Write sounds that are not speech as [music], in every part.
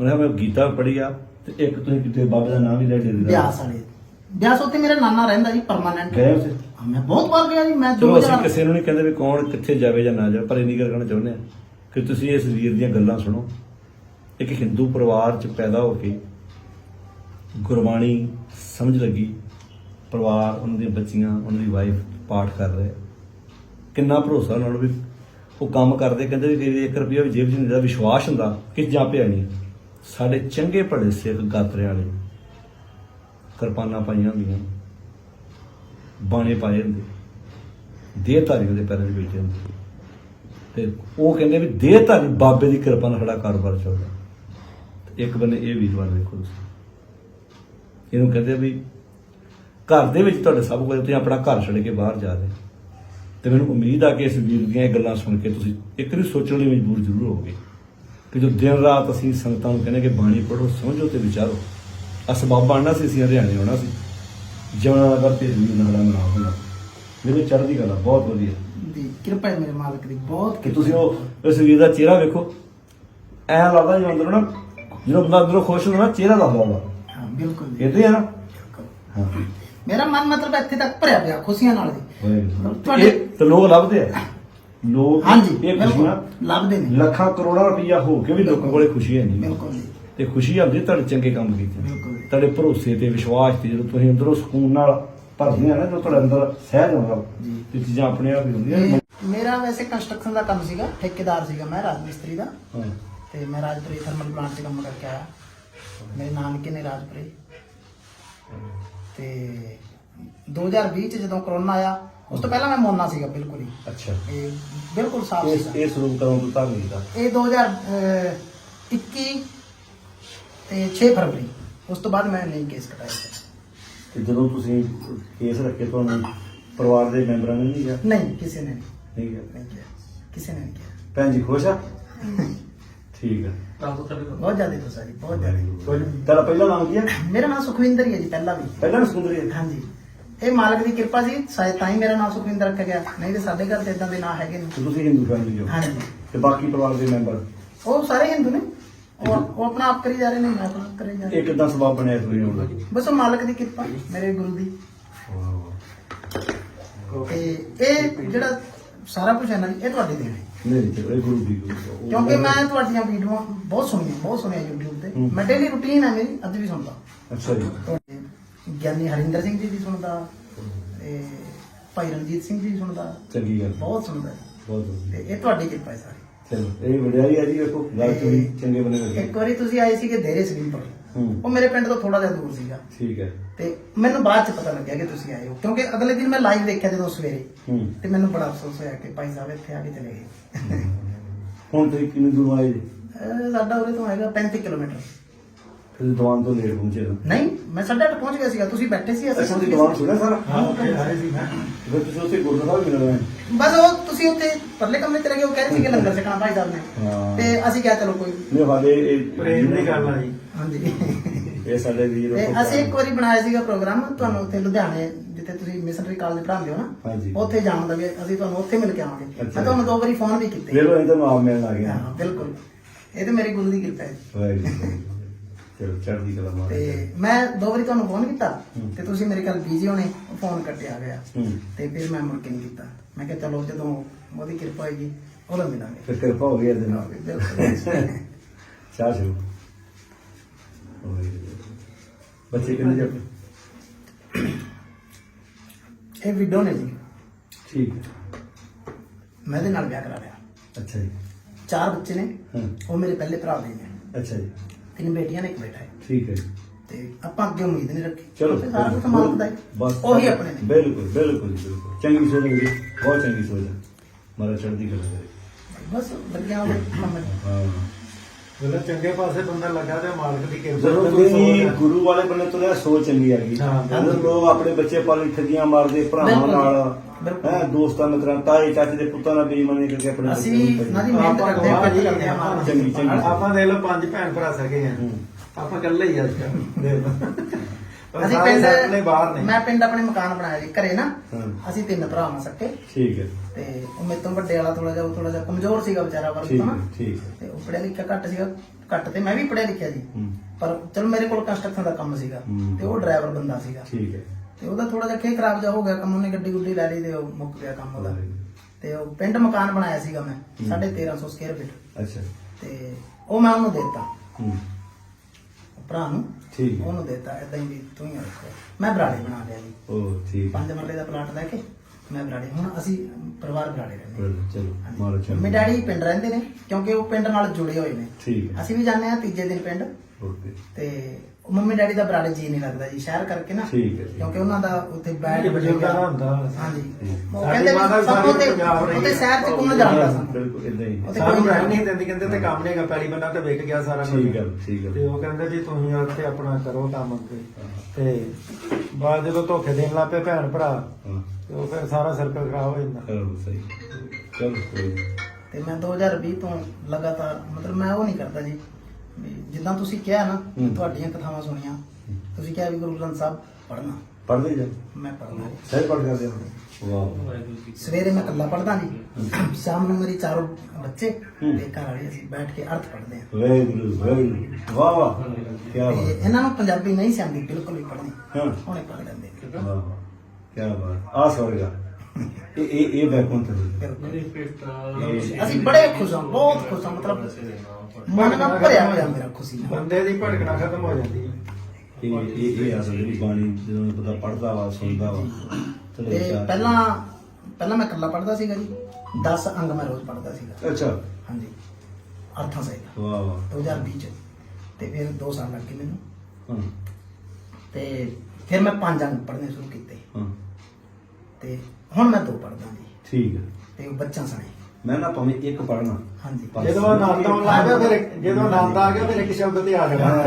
ਉਹਨੇ ਮੈਂ ਗੀਤਾ ਪੜ੍ਹੀ ਆ ਤੇ ਇੱਕ ਤੁਸੀਂ ਕਿਤੇ ਬਾਬੇ ਦਾ ਨਾਮ ਵੀ ਲੈ ਦੇ ਦਿੱਤਾ। ਬਿਆਸ ਵਾਲੇ। ਬਿਆਸ ਉੱਤੇ ਮੇਰਾ ਨਾਨਾ ਰਹਿੰਦਾ ਜੀ ਪਰਮਾਨੈਂਟ ਗਏ ਉੱਥੇ? ਮੈਂ ਬਹੁਤ ਵਾਰ ਗਿਆ ਜੀ ਮੈਂ ਚਲੋ ਅਸੀਂ 2000 ਕਿਸੇ ਨੂੰ ਨਹੀਂ ਕਹਿੰਦੇ ਵੀ ਕੌਣ ਕਿੱਥੇ ਜਾਵੇ ਜਾਂ ਨਾ ਜਾਵੇ ਪਰ ਇੰਨੀ ਗੱਲ ਕਹਿਣਾ ਚਾਹੁੰਦੇ ਆ ਕਿ ਤੁਸੀਂ ਇਸ ਵੀਰ ਦੀਆਂ ਗੱਲਾਂ ਸੁਣੋ। ਇੱਕ ਹਿੰਦੂ ਪਰਿਵਾਰ 'ਚ ਪੈਦਾ ਹੋ ਕੇ ਗੁਰਬਾਣੀ ਸਮਝ ਲੱਗੀ। ਪਰਿਵਾਰ ਉਹਨਾਂ ਦੀਆਂ ਬੱਚੀਆਂ ਉਹਨਾਂ ਦੀ ਵਾਈਫ ਪਾਠ ਕਰ ਰਹੇ। ਕਿੰਨਾ ਭਰੋਸਾ ਉਹਨਾਂ ਨੂੰ ਵੀ ਉਹ ਕੰਮ ਕਰਦੇ ਕਹਿੰਦੇ ਵੀ ਜੇ 1 ਰੁਪਿਆ ਵੀ ਜੇਬ 'ਚ ਨਹੀਂ ਦਾ ਵਿਸ਼ਵਾਸ ਹੁੰਦਾ ਕਿ ਜਾਂ ਪਿਆ ਨਹੀਂ। ਸਾਡੇ ਚੰਗੇ ਭਲੇ ਸਿੱਖ ਗਾਤਰੇ ਵਾਲੇ ਕਿਰਪਾਨਾਂ ਪਾਈਆਂ ਹੁੰਦੀਆਂ। ਬਾਣੇ ਪਾਏ ਹੁੰਦੇ। ਦੇਹਧਾਰੀਆਂ ਦੇ ਪੈਰਾਂ 'ਚ ਬੈਠੇ ਹੁੰਦੇ। ਤੇ ਉਹ ਕਹਿੰਦੇ ਵੀ ਦੇਹਧਾਰੀ ਬਾਬੇ ਦੀ ਕਿਰਪਾ ਨਾਲ ਸਾਡਾ ਕਾਰੋਬਾਰ ਚੱਲਦਾ। ਤੇ ਇੱਕ ਬੰਨੇ ਇਹ ਵੀਰਵਾਰ ਦੇਖੋ ਤੁਸੀਂ। ਇਹਨੂੰ ਕਹਿੰਦੇ ਵੀ ਘਰ ਦੇ ਵਿੱਚ ਤੁਹਾਡੇ ਸਭ ਕੁਝ, ਤੁਸੀਂ ਆਪਣਾ ਘਰ ਛੱਡ ਕੇ ਬਾਹਰ ਜਾ ਰਹੇ ਤੇ ਮੈਨੂੰ ਉਮੀਦ ਆ ਕਿ ਇਸ ਵੀਰ ਦੀਆਂ ਇਹ ਗੱਲਾਂ ਸੁਣ ਕੇ ਤੁਸੀਂ ਇੱਕ ਵੀ ਸੋਚਣ ਲਈ ਮਜਬੂਰ ਜ਼ਰੂਰ ਹੋਵੋਗੇ। ਕਿ ਜੋ ਦਿਨ ਰਾਤ ਅਸੀਂ ਸੰਗਤਾਂ ਨੂੰ ਕਹਿੰਦੇ ਕਿ ਬਾਣੀ ਪੜ੍ਹੋ ਸਮਝੋ ਤੇ ਵਿਚਾਰੋ। ਅਸਬਾਬ ਬਣਨਾ ਸੀ ਅਸੀਂ ਹਰਿਆਣੇ ਆਉਣਾ ਸੀ। ਜਮਨਾ ਨਗਰ ਤੇ ਨਾਲ ਮਨਾ ਹੋਣਾ। ਮੇਰੇ ਚੜ੍ਹਦੀ ਗੱਲ ਆ ਬਹੁਤ ਵਧੀਆ। ਦੀ ਕਿਰਪਾ ਹੈ ਮੇਰੇ ਮਾਲਕ ਦੀ ਬਹੁਤ ਕਿ ਤੁਸੀਂ ਉਹ ਇਸ ਵੀਰ ਦਾ ਚਿਹਰਾ ਵੇਖੋ। ਐ ਲੱਗਦਾ ਜਿਵੇਂ ਅੰਦਰੋਂ ਨਾ ਜਦੋਂ ਬੰਦਾ ਅੰਦਰੋਂ ਖੁਸ਼ ਹੁੰਦਾ ਨਾ ਚਿਹਰਾ ਲੱਗਦਾ ਉਹਦਾ ਹਾਂ ਬਿਲਕੁਲ ਇਦਾਂ ਹੀ ਨਾ? ਮੇਰਾ ਮਨ ਮਤਲਬ ਇੱਥੇ ਤੱਕ ਭਰਿਆ ਪਿਆ ਖੁਸ਼ੀਆਂ ਨਾਲ। ਤੁਹਾਡੇ- ਇਹ ਤੇ ਲੋਕ ਲੱਭਦੇ ਆ। ਲੋਕ ਹਾਂਜੀ ਇਹ ਬਿਲਕੁਲ। ਖੁਸ਼ੀਆਂ ਲੱਭਦੇ ਨੇ। ਲੱਖਾਂ ਕਰੋੜਾਂ ਰੁਪਈਆ ਹੋ ਕੇ ਵੀ ਲੋਕਾਂ ਕੋਲੇ ਖੁਸ਼ੀ ਹੈ ਨਹੀਂ। ਬਿਲਕੁਲ ਜੀ। ਤੇ ਖੁਸ਼ੀ ਆਉਂਦੀ ਤੁਹਾਡੇ ਚੰਗੇ ਕੰਮ ਕੀਤੇ। ਬਿਲਕੁਲ ਜੀ। ਤੁਹਾਡੇ ਭਰੋਸੇ ਤੇ ਵਿਸ਼ਵਾਸ ਤੇ ਜਦੋਂ ਤੁਸੀਂ ਅੰਦਰੋਂ ਸਕੂਨ ਨਾਲ ਭਰਦੀਆਂ ਨਾ ਜਦੋਂ ਤੁਹਾਡੇ ਅੰਦਰ ਸਹਿਜ ਹੁੰਦਾ ਜੀ। ਤੇ ਚੀਜ਼ਾਂ ਆਪਣੇ ਆਪ ਹੀ ਹੁੰਦੀਆਂ ਇਹ ਮੇਰਾ ਵੈਸੇ ਕੰਸਟਰਕਸ਼ਨ ਦਾ ਕੰਮ ਸੀਗਾ ਠੇਕੇਦਾਰ ਸੀਗਾ ਮੈਂ ਰਾਜ ਮਿਸਤਰੀ ਦਾ। ਹਾਂ। ਤੇ ਮੈਂ ਰਾਜਪੁਰੀ ਥਰਮਲ ਪਲਾਂਟ 'ਚ ਕੰਮ ਕਰਕੇ ਆਇਆ। ਮੇਰੇ ਨਾਨਕੇ ਨੇ ਰਾਜਪੁਰੀ। ਤੇ 2020 ਚ ਜਦੋਂ ਕਰੋਨਾ ਆਇਆ ਉਸ ਤੋਂ ਪਹਿਲਾਂ ਮੈਂ ਮੋਨਾ ਸੀਗਾ ਬਿਲਕੁਲ ਹੀ। ਅੱਛਾ। ਇਹ ਬਿਲਕੁਲ ਸਾਫ਼ ਇਸ ਸੀਗਾ। ਇਸ ਰੂਪ ਕਰਾਂ ਤੋਂ ਧਾਰਨੀ ਦਾ? ਇਹ 2021 ਤੇ 6 ਫਰਵਰੀ। ਉਸ ਤੋਂ ਬਾਅਦ ਮੈਂ ਨਹੀਂ ਕੇਸ ਕਟਾਇਆ। ਤੇ ਜਦੋਂ ਤੁਸੀਂ ਕੇਸ ਰੱਖੇ ਤੁਹਾਨੂੰ ਪਰਿਵਾਰ ਦੇ ਮੈਂਬਰਾਂ ਨੇ ਨਹੀਂ ਕਿਹਾ? ਨਹੀਂ ਕਿਸੇ ਨੇ ਨਹੀਂ ਨਹੀਂ ਕਿਹਾ। ਨਹੀਂ ਕਿਹਾ। ਕਿਸੇ ਨੇ ਨਹੀਂ ਕਿਹਾ। ਭੈਣ ਜੀ ਖੁਸ਼ ਆ? ਠੀਕ ਆ। ਬਹੁਤ ਜ਼ਿਆਦਾ ਆ ਜੀ ਬਹੁਤ ਜ਼ਿਆਦਾ। ਤੇਰਾ ਪਹਿਲਾ ਨਾਮ ਕੀ ਹੈ? ਮੇਰਾ ਨਾਮ ਸੁਖਵਿੰਦਰ ਹੀ ਹੈ ਜੀ ਪਹਿਲਾਂ ਵੀ। ਪਹਿਲਾ ਸੁੰਦਰੀ ਹੈ? ਹਾਂਜੀ। ਇਹ ਮਾਲਕ ਦੀ ਕਿਰਪਾ ਸੀ ਸ਼ਾਇਦ ਤਾਂ ਹੀ ਮੇਰਾ ਨਾਮ ਸੁਖਵਿੰਦਰ ਰੱਖਿਆ ਗਿਆ। ਨਹੀਂ ਤੇ ਸਾਡੇ ਘਰ ਤੇ ਇਦਾਂ ਦੇ ਨਾਂ ਹੈਗੇ ਨੇ। ਤੇ ਤੁਸੀਂ ਹਿੰਦੂ ਫੈਮਿਲੀ ਹੋ? ਹਾਂਜੀ। ਤੇ ਬਾਕੀ ਪਰਿਵਾਰ ਦੇ ਮੈਂਬਰ? ਉਹ ਸਾਰੇ ਹਿੰਦੂ ਨੇ। ਉਹ ਉਹ ਆਪਣਾ ਆਪ ਕਰੀ ਜਾ ਰਹੇ ਨੇ ਮੈਂ ਆਪਣਾ ਆਪ ਕਰੀ ਜਾ ਇਹ ਰਿਹਾ ਕਿਦਾਂ ਸਬਬ ਬਣਿਆ ਆਉਣ ਦਾ। ਬਸ ਉਹ ਮਾਲਕ ਦੀ ਕਿਰਪਾ ਮੇਰੇ ਗੁਰੂ ਦੀ। ਤੇ ਇਹ ਜਿਹੜਾ ਸਾਰਾ ਕੁਝ ਹੈ ਨਾ ਜੀ, ਇਹ ਤੁਹਾਡੇ ਦੇਣ ਹੈ। ਨਹੀਂ ਤੇ ਇਹ ਗੁਰੂ ਦੀ ਗੁਰੂ ਕਿਉਂਕਿ ਮੈਂ ਤੁਹਾਡੀਆਂ ਵੀਡੀਓਆਂ ਬਹੁਤ ਸੁਣੀਆਂ ਬਹੁਤ ਸੁਣੀਆਂ YouTube ਤੇ। ਮੈਂ ਡੇਲੀ ਰੁਟੀਨ ਹੈ ਮੇਰੀ ਅੱਜ ਵੀ ਸੁਣਦਾ। ਅੱਛਾ ਜੀ। ਤੁਹਾਡੇ ਗਿਆਨੀ ਹਰਿੰਦਰ ਸਿੰਘ ਜੀ ਦੀ ਸੁਣਦਾ ਤੇ ਭਾਈ ਰਣਜੀਤ ਸਿੰਘ ਜੀ ਸੁਣਦਾ। ਚੰਗੀ ਗੱਲ। ਬਹੁਤ ਸੁਣਦਾ ਬਹੁਤ ਤੇ ਇਹ ਤੁਹਾਡੀ ਕਿਰਪਾ ਹੈ ਸਾਰੀ। ਚਲੋ ਇਹ ਵਡਿਆਈ ਆ ਜੀ ਵੇਖੋ ਗੱਲ ਤੁਸੀਂ ਚੰਗੇ ਬਣੇ ਇੱਕ ਲੱਗੇ ਵਾਰੀ ਤੁਸੀਂ ਆਏ ਸੀਗੇ ਦੇਰੇ ਸਲੀਮਪੁਰ ਹੂੰ। ਉਹ ਮੇਰੇ ਪਿੰਡ ਤੋਂ ਥੋੜਾ ਜਿਹਾ ਦੂਰ ਸੀਗਾ। ਠੀਕ ਹੈ। ਤੇ ਮੈਨੂੰ ਬਾਅਦ ਚ ਪਤਾ ਲੱਗਿਆ ਕਿ ਤੁਸੀਂ ਆਏ ਹੋ। ਕਿਉਂਕਿ ਅਗਲੇ ਦਿਨ ਮੈਂ ਲਾਈਵ ਦੇਖਿਆ ਜਦੋਂ ਸਵੇਰੇ। ਹੂੰ। ਤੇ ਮੈਨੂੰ ਬੜਾ ਅਫਸੋਸ ਹੋਇਆ ਕਿ ਭਾਈ ਸਾਹਿਬ ਇੱਥੇ ਆ ਕੇ ਚਲੇ ਗਏ। ਹੁਣ ਤੁਸੀਂ ਕਿੰਨੀ ਦੂਰ ਆਏ ਜੀ? ਅਹ ਸਾਡਾ ਉਰੇ ਤੋਂ ਹੈਗਾ 35 ਕਿਲੋਮੀਟਰ। ਫਿਰ ਦੁਕਾਨ ਤੋਂ ਲੇਟ ਪਹੁੰਚੇ ਹੋ। ਨਹੀਂ ਮੈਂ ਸਾਢੇ ਅੱਠ ਪਹੁੰਚ ਗਿਆ ਸੀਗਾ ਤੁਸੀਂ ਬੈਠੇ ਸੀ ਅੱਛਾ ਅਸੀਂ ਤੁਸੀਂ ਦੁਕਾਨ ਸੁਣਿਆ ਸਾਰਾ? ਹਾਂ, ਉੱਥੇ ਆਏ ਸੀ ਮੈਂ। ਫਿਰ ਤੁਸੀਂ ਉੱਥੇ ਗੁਰਦੁਆਰਾ ਵੀ ਮਿਲਣਾ ਹੈ। ਬਸ ਉਹ ਤੁਸੀਂ ਉੱਥੇ ਪਰਲੇ ਕਮਰੇ ਚ ਰਹਿ ਗਏ ਉਹ ਕਹਿ ਰਹੇ ਸੀਗੇ ਲੰਗਰ ਛਕਣਾ ਭਾਈ ਸਾਹਿਬ ਨੇ। ਹਾਂ। ਤੇ ਅਸੀਂ ਕਿਹਾ ਚਲੋ ਕੋਈ ਨਹੀਂ ਹਾਲੇ ਇਹ ਪ੍ਰੇਮ ਦੀ ਗੱਲ ਆ ਜੀ। ਹਾਂਜੀ। ਇਹ ਸਾਡੇ ਵੀਰ ਤੇ ਅਸੀਂ ਇੱਕ ਵਾਰੀ ਬਣਾਇਆ ਸੀਗਾ ਪ੍ਰੋਗਰਾਮ ਤੁਹਾਨੂੰ ਉੱਥੇ ਲੁਧਿਆਣੇ ਜਿੱਥੇ ਤੁਸੀਂ ਮਿਸ਼ਨਰੀ ਕਾਲਜ ਪੜ੍ਹਾਉਂਦੇ ਹੋ ਨਾ। ਉੱਥੇ ਜਾਣ ਦਾ ਵੀ ਅਸੀਂ ਤੁਹਾਨੂੰ ਉੱਥੇ ਮਿਲ ਕੇ ਆਵਾਂਗੇ। ਅੱਛਾ। ਮੈਂ ਤੁਹਾਨੂੰ ਦੋ ਵਾਰੀ ਫੋਨ ਵੀ ਕੀਤੇ। ਵੇਲੋ ਅਸੀਂ ਤੁਹਾਨੂੰ ਆਪ ਮਿਲਣ ਆ ਹਾਂ ਹਾਂ ਬਿਲਕੁਲ। ਇਹ ਤੇ ਮੇਰੀ ਗੁਰੂ ਦੀ ਕਿਰਪਾ ਹੈ। ਵਾਹਿਗੁਰੂ। ਚਲੋ ਚੜ੍ਹਦੀ ਕਲਾ ਮਾਰ ਤੇ ਮੈਂ ਦੋ ਵਾਰੀ ਤੁਹਾਨੂੰ ਫੋਨ ਕੀਤਾ। ਤੇ ਤੁਸੀਂ ਮੇਰੇ ਕੋਲ ਬਿਜ਼ੀ ਹੋਣੇ ਫੋਨ ਕੱਟਿਆ ਗਿਆ ਤੇ ਫਿਰ ਮੈਂ ਮੁੜ ਕੇ ਨਹੀਂ ਕੀਤਾ। ਮੈਂ ਕਿਹਾ ਚਲੋ ਜਦੋਂ ਉਹਦੀ ਕਿਰਪਾ ਹੋਏਗੀ ਉਦੋਂ ਮਿਲਾਂਗੇ। ਫਿਰ ਕਿਰਪਾ ਹੋ ਗਈ ਇਹਦੇ ਨਾਲ। [laughs] ਚਾਹ ਸ਼ੁਰੂ। ਬੱਚੇ ਕਿੰਨੇ ਜੱਟ ਇਹ ਵਿਡੋ ਨੇ ਜੀ। ਠੀਕ ਮੈਂ ਇਹਦੇ ਨਾਲ ਵਿਆਹ ਕਰਾ ਲਿਆ। ਅੱਛਾ ਜੀ। ਚਾਰ ਬੱਚੇ ਨੇ। ਉਹ ਮੇਰੇ ਪਹਿਲੇ ਭਰਾ ਦੇ ਨੇ। ਅੱਛਾ ਜੀ। ਤਿੰਨ ਬੇਟੀਆਂ ਨੇ ਇੱਕ ਬੇਟਾ ਹੈ। ਠੀਕ ਹੈ ਜੀ। ਤੇ ਆਪਾਂ ਅੱਗੇ ਉਮੀਦ ਨਹੀਂ ਰੱਖੀ। ਚਲੋ ਸਾਰਾ ਕੁਝ ਮਾਲਕ ਦਾ ਹੈ ਬਸ ਉਹੀ ਆਪਣੇ ਨੇ। ਬਿਲਕੁਲ ਬਿਲਕੁਲ ਜੀ, ਬਿਲਕੁਲ। ਚੰਗੀ ਸੋਚ ਹੈ ਜੀ, ਬਹੁਤ ਚੰਗੀ ਸੋਚ ਹੈ। ਮਾਰਾ ਚੜ੍ਹਦੀ ਕਲਾ ਕਰੇ। ਬਸ ਲੱਗਿਆ ਉਹਦੇ ਕੰਮ ਚ। ਹਾਂ। ਜਦੋਂ ਚੰਗੇ ਪਾਸੇ ਬੰਦਾ ਲੱਗਾ ਤੇ ਮਾਲਕ ਦੀ ਕਿਰਪਾ ਜਦੋਂ ਤੁਸੀਂ ਸੋਚ। ਗੁਰੂ ਵਾਲੇ ਬੰਨੇ ਤੁਰਿਆ ਸੋਚ ਚੰਗੀ ਆ ਗਈ। ਹਾਂ, ਜਦੋਂ ਲੋਕ ਆਪਣੇ ਬੱਚੇ ਪਾਲੀ ਠੱਗੀਆਂ ਮਾਰਦੇ ਭਰਾਵਾਂ ਬਿਲਕੁਲ, ਨਾਲ ਬਿਲਕੁਲ। ਹੈ ਦੋਸਤਾਂ ਮਿੱਤਰਾਂ ਤਾਏ ਚਾਚੇ ਦੇ ਪੁੱਤਾਂ ਨਾਲ ਬੇਈਮਾਨੀ ਕਰਕੇ ਆਪਣੇ ਅਸੀਂ ਨੂੰ ਨਾ ਜੀ ਮਿਹਨਤ ਆਪਾਂ ਕਰਦੇ ਹਾਂ ਜੀ, ਕਰਦੇ ਹਾਂ ਮਾਲਕ ਦੀ ਚੰਗੀ। ਚੰਗੀ। ਆਪਾਂ ਦੇ ਲੋ ਪੰਜ ਭੈਣ ਭਰਾ ਸਕੇ ਆ ਹੂੰ। ਆਪਾਂ ਇਕੱਲੇ ਹੀ ਆ ਅੱਜ ਕੱਲ੍ਹ। ਦੇਖ ਲਓ। ਪਰ ਅਸੀਂ ਸਾਰੇ ਪਿੰਡ ਆਪਣੇ ਬਾਹਰ ਨੇ। ਮੈਂ ਪਿੰਡ ਆਪਣੇ ਮਕਾਨ ਬਣਾਇਆ ਜੀ ਘਰੇ ਨਾ ਹਾਂ। ਅਸੀਂ ਤਿੰਨ ਭਰਾ ਮਾਂ ਸਕੇ ਠੀਕ ਹੈ ਤੇ ਉਹ ਮੇਰੇ ਤੋਂ ਵੱਡੇ ਵਾਲਾ ਥੋੜਾ ਜਿਹਾ ਉਹ ਥੋੜਾ ਜਿਹਾ ਕਮਜ਼ੋਰ ਸੀਗਾ ਵਿਚਾਰਾ ਵਰਗ ਠੀਕ ਤੋਂ ਹੈ ਨਾ ਠੀਕ ਹੈ ਤੇ ਉਹ ਪੜਿਆ ਲਿਖਿਆ ਘੱਟ ਸੀਗਾ ਘੱਟ ਤੇ ਮੈਂ ਵੀ ਪੜਿਆ ਲਿਖਿਆ ਜੀ ਹੂੰ, ਪਰ ਚਲੋ ਮੇਰੇ ਕੋਲ ਕੰਸਟਰਕਸ਼ਨ ਦਾ ਕੰਮ ਸੀਗਾ ਹੂੰ। ਤੇ ਉਹ ਡਰਾਈਵਰ ਬੰਦਾ ਸੀਗਾ ਠੀਕ ਹੈ ਤੇ ਉਹਦਾ ਥੋੜਾ ਜਿਹਾ ਖੇ ਖਰਾਬ ਜਿਹਾ ਹੋ ਗਿਆ ਕੰਮ ਉਹਨੇ ਗੱਡੀ ਗੁੱਡੀ ਲੈ ਲਈ ਤੇ ਉਹ ਮੁੱਕ ਗਿਆ ਕੰਮ ਉਹਦਾ। ਤੇ ਉਹ ਪਿੰਡ ਮਕਾਨ ਬਣਾਇਆ ਸੀਗਾ ਮੈਂ 1350 ਸਕੁਅਰ ਫੀਟ ਅੱਛਾ। ਤੇ ਉਹ ਮੈਂ ਉਹਨੂੰ ਦੇਤਾ। ਹੂੰ। ਭਰਾ ਨੂੰ ਠੀਕ ਉਹਨੂੰ ਦੇਤਾ ਇਦਾਂ ਹੀ ਵੀ ਤੂੰ ਹੀ ਰੱਖੋ ਮੈਂ ਬਰਾੜੇ ਬਣਾ ਲਿਆ ਜੀ। ਉਹ ਠੀਕ ਪੰਜ ਮਰਲੇ ਦਾ ਪਲਾਟ ਲੈ ਕੇ ਮੈਂ ਬਰਾੜੇ ਹੁਣ ਅਸੀਂ ਪਰਿਵਾਰ ਬਰਾੜੇ ਰਹਿੰਦੇ ਹੈ। ਚਲੋ ਮਾਰੋ। ਚਲੋ। ਮੰਮੀ ਡੈਡੀ ਪਿੰਡ ਰਹਿੰਦੇ ਨੇ ਕਿਉਂਕਿ ਉਹ ਪਿੰਡ ਨਾਲ ਜੁੜੇ ਹੋਏ ਨੇ। ਠੀਕ ਅਸੀਂ ਵੀ ਜਾਂਦੇ ਆ ਤੀਜੇ ਦਿਨ ਪਿੰਡ। ਓਕੇ ਤੇ ਮੰਮੀ ਡੈਡੀ ਦਾ ਬਰਾੜੇ ਜੀ ਨਹੀਂ ਲੱਗਦਾ ਜੀ ਸ਼ਹਿਰ ਕਰਕੇ ਨਾ। ਠੀਕ ਹੈ ਜੀ। ਕਿਉਂਕਿ ਉਹਨਾਂ ਦਾ ਉੱਥੇ ਬੈਠ ਬਜ਼ੁਰਗਾਂ ਦਾ ਹੁੰਦਾ। ਹਾਂਜੀ। ਉਹ ਸਾਡੀ ਕਹਿੰਦੇ ਵੀ ਸਭ ਸਾਰੀ ਉੱਥੇ ਪੰਜਾਬ ਰਹੀ ਉੱਥੇ ਹੈ। ਸ਼ਹਿਰ ਚ ਘੁੰਮਣ ਜਾਂਦਾ ਸਾਨੂੰ ਬਿਲਕੁਲ ਇਦਾਂ ਹੀ। ਉੱਥੇ ਸਾਨੂੰ ਕੋਈ ਰਹਿਣ ਨਹੀਂ ਦਿੰਦੀ ਕਹਿੰਦੇ ਤੇ ਕੰਮ ਨਹੀਂਗਾ ਪੈਲੀ ਬੰਨਾ ਤੇ ਵਿਕ ਗਿਆ ਸਾਰਾ ਕੁਝ। ਠੀਕ ਗੱਲ ਠੀਕ ਤੇ ਗੱਲ ਉਹ ਕਹਿੰਦੇ ਵੀ ਤੁਸੀਂ ਉੱਥੇ ਆਪਣਾ ਕਰੋ ਕੰਮ ਅੱਗੇ। ਤੇ ਬਾਅਦ ਜਦੋਂ ਧੋਖੇ ਦੇਣ ਲੱਗ ਪਏ ਭੈਣ ਭਰਾ ਹਾਂ। ਤੇ ਉਹ ਫਿਰ ਸਾਰਾ ਸਰਕਲ ਖਰਾਬ ਹੋ ਜਾਂਦਾ। ਚਲੋ ਸਹੀ। ਚਲੋ ਕੋਈ ਨੀ। ਤੇ ਮੈਂ 2020 ਤੋਂ ਲਗਾਤਾਰ ਮਤਲਬ ਮੈਂ ਉਹ ਨਹੀਂ ਕਰਦਾ ਜੀ। ਜਿੱਦਾਂ ਤੁਸੀਂ ਕਿਹਾ ਨਾ ਹੂੰ। ਤੁਹਾਡੀਆਂ ਕਥਾਵਾਂ ਸੁਣੀਆਂ ਤੁਸੀਂ ਕਿਹਾ ਵੀ ਗੁਰੂ ਗ੍ਰੰਥ ਸਾਹਿਬ ਪੜ੍ਹਨਾ। ਪੜ੍ਹਦੇ ਜਾ? ਮੈਂ ਪੜ੍ਹਨਾ। ਸਹਿਜ ਪੜ੍ਹ ਕਰਦੇ ਹੋ ਵਾਹ। ਸਵੇਰੇ ਮੈਂ ਇਕੱਲਾ ਪੜ੍ਹਦਾ ਜੀ ਸ਼ਾਮ ਨੂੰ ਮੇਰੀ ਚਾਰੋਂ ਬੱਚੇ ਹੂੰ। ਤੇ ਘਰ ਵਾਲੀ ਅਸੀਂ ਬੈਠ ਕੇ ਅਰਥ ਪੜ੍ਹਦੇ ਹਾਂ ਵੈਰੀ ਵੈਰੀ ਵਾਹ ਵਾਹ। ਕੀ ਤੇ ਬਾਤ ਇਹਨਾਂ ਨੂੰ ਪੰਜਾਬੀ ਨਹੀਂ ਸੀ ਆਉਂਦੀ ਬਿਲਕੁਲ ਵੀ ਪੜ੍ਹਨੀ। ਹਾਂ। ਹੁਣੇ ਪੜ੍ਹ ਲੈਂਦੇ ਨੇ। ਵਾਹ ਵਾਹ। ਕੀ ਬਾਤ। ਆ ਸਵਰਗਾ ਇਹ ਇਹ ਇਹ ਬੈਕੋਂ ਤੇ ਅਸੀਂ ਬੜੇ ਖੁਸ਼ ਹਾਂ ਬਹੁਤ ਖੁਸ਼ ਹਾਂ ਮਤਲਬ ਮਨ ਨਾਲ ਭਰਿਆ ਹੋਇਆ ਮੇਰਾ ਖੁਸ਼ੀ ਨਾਲ। ਬੰਦੇ ਦੀ ਭਟਕਣਾ ਖਤਮ ਹੋ ਜਾਂਦੀ ਹੈ। ਇਹ ਇਹ ਇਹ ਅਸਲ ਜਿਹੜੀ ਬਾਣੀ ਜਦੋਂ ਬੰਦਾ ਪੜਦਾ ਵਾ ਸੁਣਦਾ ਵਾ ਤੇ ਪਹਿਲਾਂ ਪਹਿਲਾਂ ਮੈਂ ਇਕੱਲਾ ਪੜ੍ਹਦਾ ਸੀਗਾ ਜੀ। 10 ਅੰਗ ਮੈਂ ਰੋਜ਼ ਪੜ੍ਹਦਾ ਸੀਗਾ। ਅੱਛਾ। ਹਾਂਜੀ। ਅਰਥਾਂ ਸਹਿਤ ਵਾਹ ਵਾਹ। 2020 ਚ। ਤੇ ਫਿਰ 2 ਸਾਲ ਲੱਗ ਗਏ ਮੈਨੂੰ। ਹਾਂ। ਤੇ ਫਿਰ ਮੈਂ ਪੰਜ ਅੰਗ ਪੜ੍ਹਨੇ ਸ਼ੁਰੂ ਕੀਤੇ। ਹਾਂ। ਤੇ ਹੁਣ ਮੈਂ ਦੋ ਪੜ੍ਹਦਾ। ਜੀ ਠੀਕ ਹੈ ਤੇ ਉਹ ਬੱਚਾ ਸਣੇ ਮੈਂ ਨਾ ਭਾਵੇਂ ਇੱਕ ਪੜਨਾ ਹਾਂਜੀ। ਜਦੋਂ ਆਨੰਦ ਆਉਣ ਲੱਗ ਫਿਰ ਜਦੋਂ ਆਨੰਦ ਆ ਗਿਆ ਫਿਰ ਇੱਕ ਸ਼ਬਦ ਤੇ ਆ ਜਾਣਾ।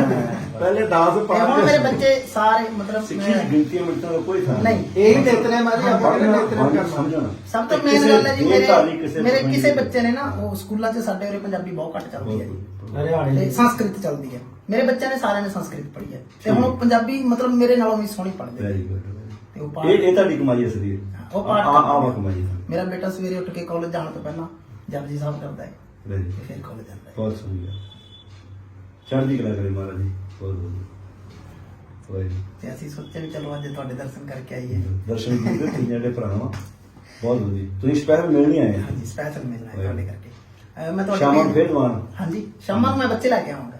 ਪਹਿਲੇ 10 ਤੇ ਪੜ੍ਹ ਹੁਣ ਮੇਰੇ ਬੱਚੇ ਸਾਰੇ ਮਤਲਬ ਸਿੱਖੀ ਮੈਂ- ਗਿਣਤੀਆਂ ਮਿੰਟਾਂ ਦਾ ਕੋਈ ਫ਼ਰਕ ਨਹੀਂ ਇਹੀ ਨਿਤਨੇ ਮਾਰੀ ਆਪਾਂ ਕਿਹੜੇ ਨਿਤਨੇ ਕਰਨਾ। ਸਮਝਣਾ। ਸਭ ਤੋਂ ਮੇਨ ਕਿਸੇ ਗੱਲ ਹੈ ਜੀ ਮੇਰੇ ਕਿਸੇ ਮੇਰੇ ਕਿਸੇ ਬੱਚੇ ਨੇ ਨਾ ਉਹ ਸਕੂਲਾਂ 'ਚ ਸਾਡੇ ਉਰੇ ਪੰਜਾਬੀ ਬਹੁਤ ਘੱਟ ਚੱਲਦੀ ਹੈ। ਜੀ ਹਰਿਆਣੇ ਤੇ ਦੀ। ਸੰਸਕ੍ਰਿਤ ਚੱਲਦੀ ਹੈ। ਮੇਰੇ ਬੱਚਿਆਂ ਨੇ ਸਾਰਿਆਂ ਨੇ ਸੰਸਕ੍ਰਿਤ ਪੜ੍ਹੀ ਹੈ। ਤੇ ਹੁਣ ਉਹ ਪੰਜਾਬੀ ਮਤਲਬ ਮੇਰੇ ਨਾਲੋਂ ਵੀ ਸੋਹਣੀ ਪੜ੍ਹਦੇ ਵੈਰੀ ਨੇ ਗੁੱਡ ਤੇ ਉਹ ਇਹ ਪਾਠ ਇਹ ਤੁਹਾਡੀ ਕਮਾਈ ਅਸਲੀ ਹੈ ਉਹ ਪਾਠ ਆ ਆ। ਕਰਦਾ। ਕਮਾਈ ਹੈ। ਮੇਰਾ ਬੇਟਾ ਸਵੇਰੇ ਉੱਠ ਕੇ ਕਾਲਜ ਜਾਣ ਤੋਂ ਪਹਿਲਾਂ ਜਪਜੀ ਸਾਹਿਬ ਕਰਦਾ ਹੈ ਵੈਰੀ ਤੇ ਫਿਰ ਕਾਲਜ ਜਾਂਦਾ ਹੈ। ਬਹੁਤ ਸੁਣੀਆ ਚੜ੍ਹਦੀ ਕਲਾ ਕਰੇ ਮਹਾਰਾਜ ਜੀ। ਬਹੁਤ ਬਹੁਤ ਵੈਰੀ ਤੇ ਅਸੀਂ ਸੋਚਿਆ ਵੀ ਚਲੋ ਅੱਜ ਤੁਹਾਡੇ ਦਰਸ਼ਨ ਕਰਕੇ ਆਈਏ। ਦਰਸ਼ਨ ਕੀਤੇ ਤੁਸੀਂ ਜਿਹੜੇ ਭਰਾ ਵਾ ਬਹੁਤ ਵਧੀਆ ਤੁਸੀਂ ਸਪੈਸ਼ਲ ਮਿਲਣੀ ਆਏ? ਆ। ਹਾਂਜੀ ਸਪੈਸ਼ਲ ਮਿਲਣਾ ਹੈ। ਤੁਹਾਡੇ ਕਰਕੇ। ਅਹ ਮੈਂ ਤੁਹਾਡੇ ਸ਼ਾਮਾਂ ਨੂੰ ਫਿਰ ਦਵਾਨ ਹਾਂਜੀ ਸ਼ਾਮਾਂ ਨੂੰ ਮੈਂ ਬੱਚੇ ਲੈ ਕੇ ਆਵਾਂਗਾ।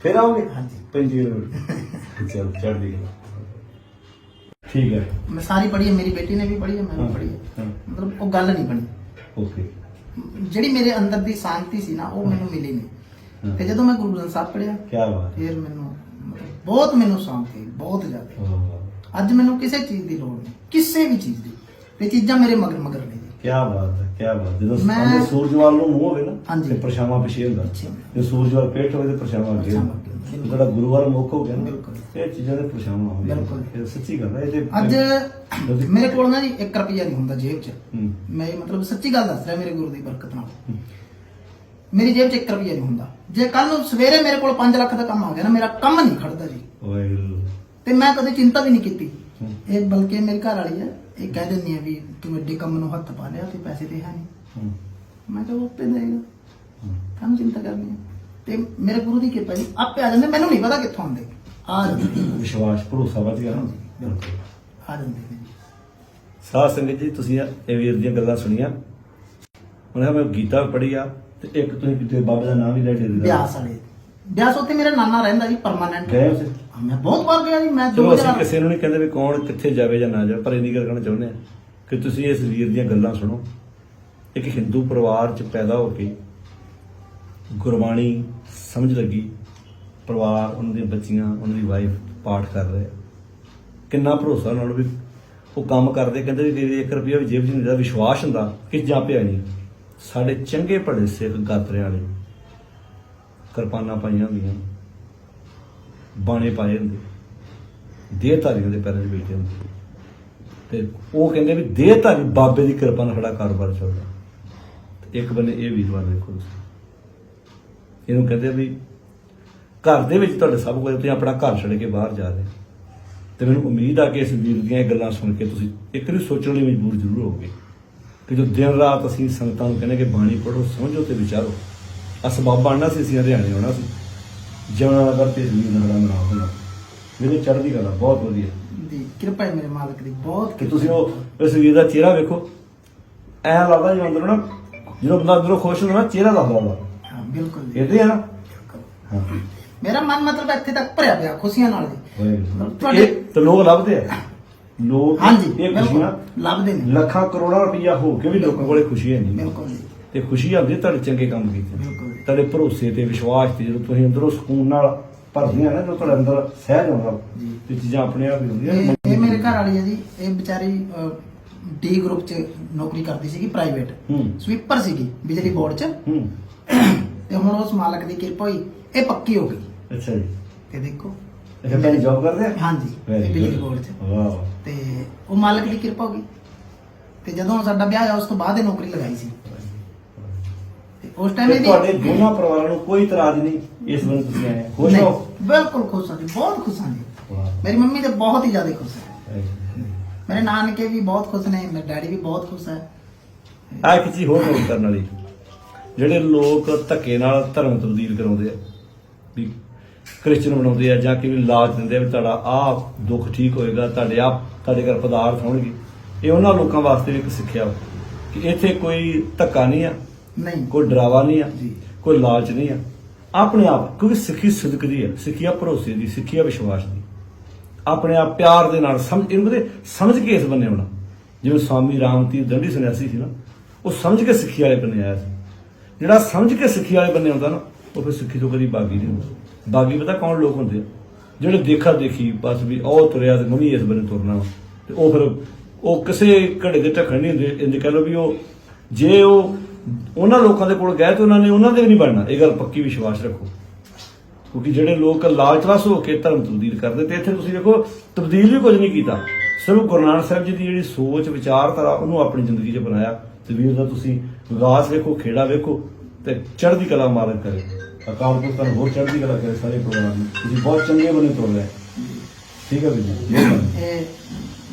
ਫਿਰ ਆਓਗੇ? ਹਾਂਜੀ। 35 ਮਿੰਟ ਚਲ ਚੜ੍ਹਦੀ ਕਲਾ। ਠੀਕ ਹੈ। ਮੈਂ ਸਾਰੀ ਪੜ੍ਹੀ ਹੈ ਮੇਰੀ ਬੇਟੀ ਨੇ ਵੀ ਪੜ੍ਹੀ ਹੈ ਮੈਂ ਹਾਂ, ਵੀ ਪੜ੍ਹੀ ਹੈ। ਹਾਂ। ਮਤਲਬ ਉਹ ਗੱਲ ਨਹੀਂ ਬਣੀ। ਓਕੇ ਜਿਹੜੀ ਮੇਰੇ ਅੰਦਰ ਦੀ ਸ਼ਾਂਤੀ ਸੀ ਨਾ ਉਹ ਮੈਨੂੰ ਮਿਲੀ ਨਹੀਂ। ਹਾਂ। ਤੇ ਜਦੋਂ ਮੈਂ ਗੁਰੂ ਗ੍ਰੰਥ ਸਾਹਿਬ ਪੜ੍ਹਿਆ ਕੀ ਬਾਤ। ਫਿਰ ਮੈਨੂੰ ਮਤਲਬ ਬਹੁਤ ਮੈਨੂੰ ਸ਼ਾਂਤੀ ਬਹੁਤ ਜ਼ਿਆਦਾ। ਵਾਹ ਅੱਜ ਮੈਨੂੰ ਕਿਸੇ ਚੀਜ਼ ਦੀ ਲੋੜ ਨਹੀਂ ਕਿਸੇ ਵੀ ਚੀਜ਼ ਦੀ। ਇਹ ਚੀਜ਼ਾਂ ਮੇਰੇ ਮਗਰ ਮਗਰ ਨੇ ਜੀ। ਕੀ ਬਾਤ ਹੈ ਕੀ ਬਾਤ। ਜਦੋਂ ਮੈਂ- ਸਾਹਮਣੇ ਸੂਰਜ ਵੱਲ ਨੂੰ ਮੂੰਹ ਹੋਵੇ ਨਾ ਹਾਂਜੀ। ਤੇ ਪਰਛਾਵਾਂ ਪਿਛੇ ਹੁੰਦਾ। ਪਿੱਛੇ ਹੁੰਦਾ। ਜੇ ਸੂਰਜ ਵੱਲ ਪੇਟ ਹੋਵੇ ਤੇ ਪਰਛਾਵਾਂ ਅੱਗੇ ਹੁੰਦਾ। ਜਿਹੜਾ ਗੁਰੂ ਵੱਲ ਮੁੱਖ ਹੋ ਗਿਆ ਨਾ। ਇਹ ਚੀਜ਼ਾਂ ਦੇ ਪਰਛਾਵਾਂ ਹੁੰਦੀਆਂ ਬਿਲਕੁਲ। ਇਹ ਸੱਚੀ ਗੱਲ ਹੈ ਇਹ ਤੇ ਅੱਜ ਮੇਰੇ ਕੋਲ ਨਾ ਜੀ 1 ਰੁਪਿਆ ਨਹੀਂ ਹੁੰਦਾ ਜੇਬ 'ਚ। ਹੂੰ। ਮੈਂ ਮਤਲਬ ਸੱਚੀ ਗੱਲ ਦੱਸ ਰਿਹਾ ਮੇਰੇ ਗੁਰੂ ਦੀ ਬਰਕਤ ਨਾਲ। ਮੇਰੀ ਜੇਬ 'ਚ 1 ਰੁਪਿਆ ਨਹੀਂ ਹੁੰਦਾ। ਜੇ ਕੱਲ ਨੂੰ ਸਵੇਰੇ ਮੇਰੇ ਕੋਲ 5 ਲੱਖ ਦਾ ਕੰਮ ਆ ਗਿਆ ਨਾ ਮੇਰਾ ਕੰਮ ਨਹੀਂ ਖੜਦਾ ਜੀ। ਵਾਹਿਗੁਰੂ ਤੇ ਮੈਂ ਕਦੇ ਚਿੰਤਾ ਵੀ ਨਹੀਂ ਕੀਤੀ। ਹੂੰ। ਇਹ ਬਲਕਿ ਮੇਰੀ ਘਰ ਵਾਲੀ ਹੈ ਇਹ ਕਹਿ ਦਿੰਦੀ ਹੈ ਵੀ ਤੂੰ ਐਡੇ ਕੰਮ ਨੂੰ ਹੱਥ ਪਾ ਲਿਆ ਤੇ ਪੈਸੇ ਤੇ ਹੈ ਨਹੀਂ। ਹੂੰ। ਮੈਂ ਕਿਹਾ ਉਹ ਦੇਗਾ ਹੂੰ। ਕੰਮ ਚਿੰਤਾ ਕਰਨੀ ਹੈ ਤੇ ਮੇਰੇ ਗੁਰੂ ਦੀ ਕਿਰਪਾ ਜੀ ਆਪੇ ਆ ਜਾਂਦੇ ਮੈਨੂੰ ਨਹੀਂ ਪਤਾ ਕਿੱਥੋਂ ਆਉਂਦੇ। ਆ ਜਾਂਦੇ। ਨੇ। ਵਿਸ਼ਵਾਸ ਭਰੋਸਾ ਵੱਧ ਗਿਆ ਨਾ ਬਿਲਕੁਲ। ਆ ਜਾਂਦੇ ਨੇ ਜੀ। ਸਾਧ ਸੰਗਤ ਜੀ ਤੁਸੀਂ ਇਹ ਵੀਰ ਦੀਆਂ ਗੱਲਾਂ ਸੁਣੀਆਂ। ਉਹਨਾਂ ਮੈਂ ਗੀਤਾ ਪੜ੍ਹੀ ਆ ਤੇ ਇੱਕ ਤੁਸੀਂ ਕਿਤੇ ਬਾਬਾ ਦਾ ਨਾਮ ਵੀ ਲੈ ਕੇ ਦੇ ਬਿਆਸ ਵਾਲੇ। ਬਿਆਸ ਉੱਥੇ ਮੇਰਾ ਨਾਨਾ ਰਹਿੰਦਾ ਜੀ ਪਰਮਾਨੈਂਟ ਗਏ ਮੈਂ ਬਹੁਤ ਵਾਰ ਗਿਆ ਜੀ ਮੈਂ ਚਲੋ ਅਸੀਂ 2000 ਕਿਸੇ ਨੂੰ ਨਹੀਂ ਕਹਿੰਦੇ ਵੀ ਕੌਣ ਕਿੱਥੇ ਜਾਵੇ ਜਾਂ ਨਾ ਜਾਵੇ ਪਰ ਇੰਨੀ ਗੱਲ ਕਹਿਣਾ ਚਾਹੁੰਦੇ ਆ ਕਿ ਤੁਸੀਂ ਇਸ ਵੀਰ ਦੀਆਂ ਗੱਲਾਂ ਸੁਣੋ। ਇੱਕ ਹਿੰਦੂ ਪਰਿਵਾਰ 'ਚ ਪੈਦਾ ਹੋ ਕੇ ਗੁਰਬਾਣੀ ਸਮਝ ਲੱਗੀ। ਪਰਿਵਾਰ, ਉਹਨਾਂ ਦੀਆਂ ਬੱਚੀਆਂ, ਉਹਨਾਂ ਦੀ ਵਾਈਫ ਪਾਠ ਕਰ ਰਹੇ। ਕਿੰਨਾ ਭਰੋਸਾ ਨਾਲ ਵੀ ਉਹ ਕੰਮ ਕਰਦੇ, ਕਹਿੰਦੇ ਵੀ 1 ਰੁਪਿਆ ਵੀ ਜੇਬ 'ਚ ਨਹੀਂ ਦਾ ਵਿਸ਼ਵਾਸ ਹੁੰਦਾ ਕਿ ਜਾਂ ਪਿਆ ਨਹੀਂ। ਸਾਡੇ ਚੰਗੇ ਭਲੇ ਸਿੱਖ ਗਾਤਰੇ ਵਾਲੇ ਕਿਰਪਾਨਾਂ ਪਾਈਆਂ ਹੁੰਦੀਆਂ। ਬਾਣੇ ਪਾਏ ਹੁੰਦੇ। ਦੇਹਧਾਰੀਆਂ ਦੇ ਪੈਰਾਂ 'ਚ ਬੈਠੇ ਹੁੰਦੇ। ਤੇ ਉਹ ਕਹਿੰਦੇ ਵੀ ਦੇਹਧਾਰੀ ਬਾਬੇ ਦੀ ਕਿਰਪਾ ਨਾਲ ਸਾਡਾ ਕਾਰੋਬਾਰ ਚੱਲਦਾ। ਤੇ ਇੱਕ ਬੰਨੇ ਇਹ ਵੀਰਵਾਰ ਦੇਖੋ ਤੁਸੀਂ ਇਹਨੂੰ ਕਹਿੰਦੇ ਵੀ ਘਰ ਦੇ ਵਿੱਚ ਤੁਹਾਡੇ ਸਭ ਕੁਝ ਤੁਸੀਂ ਆਪਣਾ ਘਰ ਛੱਡ ਕੇ ਬਾਹਰ ਜਾ ਰਹੇ। ਤੇ ਮੈਨੂੰ ਉਮੀਦ ਆ ਕਿ ਇਸ ਵੀਰ ਦੀਆਂ ਇਹ ਗੱਲਾਂ ਸੁਣ ਕੇ ਤੁਸੀਂ ਇੱਕ ਵਾਰੀ ਸੋਚਣ ਲਈ ਮਜਬੂਰ ਜ਼ਰੂਰ ਹੋਵੋਗੇ ਕਿ ਜੋ ਦਿਨ ਰਾਤ ਅਸੀਂ ਸੰਗਤਾਂ ਨੂੰ ਕਹਿੰਦੇ ਕਿ ਬਾਣੀ ਪੜ੍ਹੋ ਸਮਝੋ ਤੇ ਵਿਚਾਰੋ। ਅਸਬਾਬ ਬਣਨਾ ਸੀ ਅਸੀਂ ਹਰਿਆਣੇ ਆਉਣਾ ਸੀ। ਜਮਨਾ ਨਗਰ ਤੇ ਵੀਰ ਨਗਰਾਂ ਬਣਾ ਹੋਣਾ ਮੇਰੇ ਚੜ੍ਹਦੀ ਗੱਲ ਆ ਬਹੁਤ ਵਧੀਆ। ਦੀ ਕਿਰਪਾ ਹੈ ਮੇਰੇ ਮਾਲਕ ਦੀ ਬਹੁਤ ਕਿ ਤੁਸੀਂ ਉਹ ਇਸ ਵੀਰ ਦਾ ਚਿਹਰਾ ਵੇਖੋ। ਐ ਲੱਗਦਾ ਜਿਵੇਂ ਅੰਦਰੋਂ ਨਾ ਜਦੋਂ ਬੰਦਾ ਅੰਦਰੋਂ ਖੁਸ਼ ਹੁੰਦਾ ਨਾ ਚਿਹਰਾ ਲੱਗਦਾ ਉਹਦਾ। ਬਿਲਕੁਲ ਜੀ। ਇਹਦੇ ਆ ਨਾ? ਹਾਂ। ਮੇਰਾ ਮਨ ਮਤਲਬ ਇੱਥੇ ਤੱਕ ਭਰਿਆ ਪਿਆ ਖੁਸ਼ੀਆਂ ਨਾਲ ਜੀ। ਹੋਏਗਾ। ਤੁਹਾਡੇ- ਇਹ ਤੇ ਲੋਕ ਲੱਭਦੇ ਆ। ਲੋਕ ਹਾਂਜੀ ਇਹ ਬਿਲਕੁਲ। ਖੁਸ਼ੀਆਂ ਲੱਭਦੇ ਨੇ। ਲੱਖਾਂ ਕਰੋੜਾਂ ਰੁਪਈਆ ਹੋ ਕੇ ਵੀ ਲੋਕਾਂ ਕੋਲੇ ਖੁਸ਼ੀ ਹੈ ਨਹੀਂ। ਬਿਲਕੁਲ ਜੀ। ਤੇ ਖੁਸ਼ੀ ਆਉਂਦੀ ਹੈ ਤੁਹਾਡੇ ਚੰਗੇ ਕੰਮ ਕੀਤੇ ਬਿਲਕੁਲ ਜੀ। ਤੁਹਾਡੇ ਭਰੋਸੇ ਤੇ ਵਿਸ਼ਵਾਸ ਤੇ ਜਦੋਂ ਤੁਸੀਂ ਅੰਦਰੋਂ ਸਕੂਨ ਨਾਲ ਭਰਦੀਆਂ ਨਾ ਜਦੋਂ ਤੁਹਾਡੇ ਅੰਦਰ ਸਹਿਜ ਆਉਂਦਾ ਜੀ। ਤੇ ਚੀਜ਼ਾਂ ਆਪਣੇ ਆਪ ਹੀ ਹੁੰਦੀਆਂ। ਇਹ ਇਹ ਮੇਰੇ ਘਰ ਵਾਲੀ ਹੈ ਜੀ। ਇਹ ਵਿਚਾਰੀ ਡੀ ਗਰੁੱਪ 'ਚ ਨੌਕਰੀ ਕਰਦੀ ਸੀਗੀ ਪ੍ਰਾਈਵੇਟ ਹੂੰ। ਸਵੀਪਰ ਸੀਗੀ ਬਿਜਲੀ ਬੋਰਡ 'ਚ। ਹੂੰ। ਤੇ ਹੁਣ ਉਸ ਮਾਲਕ ਦੀ ਕਿਰਪਾ ਹੋਈ। ਇਹ ਪੱਕੀ ਹੋ ਗਈ। ਅੱਛਾ ਜੀ। ਤੇ ਦੇਖੋ। ਅੱਛਾ ਤੁਸੀਂ ਜੌਬ ਕਰਦੇ ਆ? ਹਾਂਜੀ Very ਬਿਜਲੀ good. ਬੋਰਡ 'ਚ। ਵਾਹ। ਵਾਹ ਤੇ ਉਹ ਮਾਲਕ ਦੀ ਕਿਰਪਾ ਹੋ ਗਈ। ਤੇ ਜਦੋਂ ਸਾਡਾ ਵਿਆਹ ਹੋਇਆ ਉਸ ਤੋਂ ਬਾਅਦ ਇਹ ਨੌਕਰੀ ਲਗਾਈ ਸੀ। ਤੇ ਉਸ ਟਾਈਮ ਤੇ ਇਹਦੀ ਤੁਹਾਡੇ ਦੋਨਾਂ ਪਰਿਵਾਰਾਂ ਨੂੰ ਕੋਈ ਇਤਰਾਜ਼ ਨਹੀਂ ਇਸ ਬੰਦੇ ਤੁਸੀਂ ਆਏ। ਖੁਸ਼ ਨਹੀਂ, ਹੋ? ਬਿਲਕੁਲ ਖੁਸ਼ ਹਾਂ ਜੀ ਬਹੁਤ ਖੁਸ਼ ਹਾਂ ਜੀ। ਵਾਹ। ਮੇਰੀ ਮੰਮੀ ਤੇ ਬਹੁਤ ਹੀ ਜ਼ਿਆਦਾ ਖੁਸ਼ ਹੈ। ਮੇਰੇ ਨਾਨਕੇ ਵੀ ਬਹੁਤ ਖੁਸ਼ ਨੇ ਮੇਰੇ ਡੈਡੀ ਵੀ ਬਹੁਤ ਖੁਸ਼ ਹੈ। ਆ ਚੀਜ਼ ਹੋਰ ਨੋਟ ਕਰਨ ਵਾਲੀ। ਜਿਹੜੇ ਲੋਕ ਧੱਕੇ ਨਾਲ ਧਰਮ ਤਬਦੀਲ ਕਰਾਉਂਦੇ ਆ ਵੀ ਕ੍ਰਿਸਚਨ ਬਣਾਉਂਦੇ ਆ ਜਾਂ ਕਿਵੇਂ ਲਾਜ ਦਿੰਦੇ ਆ ਵੀ ਤੁਹਾਡਾ ਆਹ ਦੁੱਖ ਠੀਕ ਹੋਏਗਾ ਤੁਹਾਡੇ ਆਪ ਤੁਹਾਡੇ ਘਰ ਪਦਾਰਥ ਹੋਣਗੇ। ਇਹ ਉਹਨਾਂ ਲੋਕਾਂ ਵਾਸਤੇ ਵੀ ਇੱਕ ਸਿੱਖਿਆ ਕਿ ਇੱਥੇ ਕੋਈ ਧੱਕਾ ਨਹੀਂ ਆ ਨਹੀਂ। ਕੋਈ ਡਰਾਵਾ ਨਹੀਂ ਆ ਜੀ। ਕੋਈ ਲਾਲਚ ਨਹੀਂ ਆ। ਆਪਣੇ ਆਪ ਕਿਉਂਕਿ ਸਿੱਖੀ ਸਿਦਕ ਦੀ ਆ ਸਿੱਖੀ ਆ ਭਰੋਸੇ ਦੀ ਸਿੱਖੀ ਆ ਵਿਸ਼ਵਾਸ ਦੀ। ਆਪਣੇ ਆਪ ਪਿਆਰ ਦੇ ਨਾਲ ਸਮਝ ਇਹਨੂੰ ਕਹਿੰਦੇ ਸਮਝ ਕੇ ਇਸ ਬੰਨੇ ਆਉਣਾ ਜਿਵੇਂ ਸਵਾਮੀ ਰਾਮਤੀ ਦੰਡੀ ਸੰਨਿਆਸੀ ਸੀ ਨਾ ਉਹ ਸਮਝ ਕੇ ਸਿੱਖੀ ਵਾਲੇ ਬੰਨੇ ਆਇਆ ਸੀ। ਜਿਹੜਾ ਸਮਝ ਕੇ ਸਿੱਖੀ ਵਾਲੇ ਬੰਦੇ ਆਉਂਦਾ ਨਾ, ਉਹ ਫਿਰ ਸਿੱਖੀ ਤੋਂ ਕਦੀ ਬਾਗੀ ਨਹੀਂ ਹੁੰਦਾ। ਬਾਗੀ ਪਤਾ ਕੌਣ ਲੋਕ ਹੁੰਦੇ ਆ? ਜਿਹੜੇ ਦੇਖਾ ਦੇਖੀ, ਬਸ ਵੀ ਉਹ ਤੁਰਿਆ ਤੇ ਮੈਂ ਵੀ ਇਸ ਬੰਨੇ ਤੁਰਨਾ ਤੇ ਉਹ ਫਿਰ ਉਹ ਕਿਸੇ ਘੜੇ ਦੇ ਢੱਕਣ ਨਹੀਂ ਹੁੰਦੇ ਇੰਜ ਕਹਿ ਲਓ ਵੀ ਉਹ ਜੇ ਉਹ ਉਹਨਾਂ ਲੋਕਾਂ ਦੇ ਕੋਲ ਗਏ ਤੇ ਉਹਨਾਂ ਨੇ ਉਹਨਾਂ ਦੇ ਵੀ ਨਹੀਂ ਬਣਨਾ। ਇਹ ਗੱਲ ਪੱਕੀ ਵਿਸ਼ਵਾਸ ਰੱਖੋ। ਕਿਉਂਕਿ ਜਿਹੜੇ ਲੋਕ ਲਾਲਚਵਸ ਹੋ ਕੇ ਧਰਮ ਤਬਦੀਲ ਕਰਦੇ ਤੇ ਇੱਥੇ ਤੁਸੀਂ ਦੇਖੋ, ਤਬਦੀਲ ਵੀ ਕੁਝ ਨਹੀਂ ਕੀਤਾ। ਸਿਰਫ ਗੁਰੂ ਨਾਨਕ ਸਾਹਿਬ ਜੀ ਦੀ ਜਿਹੜੀ ਸੋਚ, ਵਿਚਾਰਧਾਰਾ, ਉਹਨੂੰ ਆਪਣੀ ਜ਼ਿੰਦਗੀ 'ਚ ਬਣਾਇਆ। ਤੇ ਵੀਰ ਦਾ ਤੁਸੀਂ ਵਿਕਾਸ ਵੇਖੋ ਖੇੜਾ ਵੇਖੋ ਤੇ ਚੜ੍ਹਦੀ ਕਲਾ ਮਾਲਕ ਕਰੇ। ਅਕਾਲ ਪੁਰਖ ਤੁਹਾਨੂੰ ਹੋਰ ਚੜ੍ਹਦੀ ਕਲਾ ਕਰੇ ਸਾਰੇ ਪ੍ਰੋਗਰਾਮ ਨੂੰ ਤੁਸੀਂ ਬਹੁਤ ਚੰਗੇ ਬਣੇ ਤੁਰ ਰਹੇ ਠੀਕ ਹੈ ਵੀਰ ਜੀ?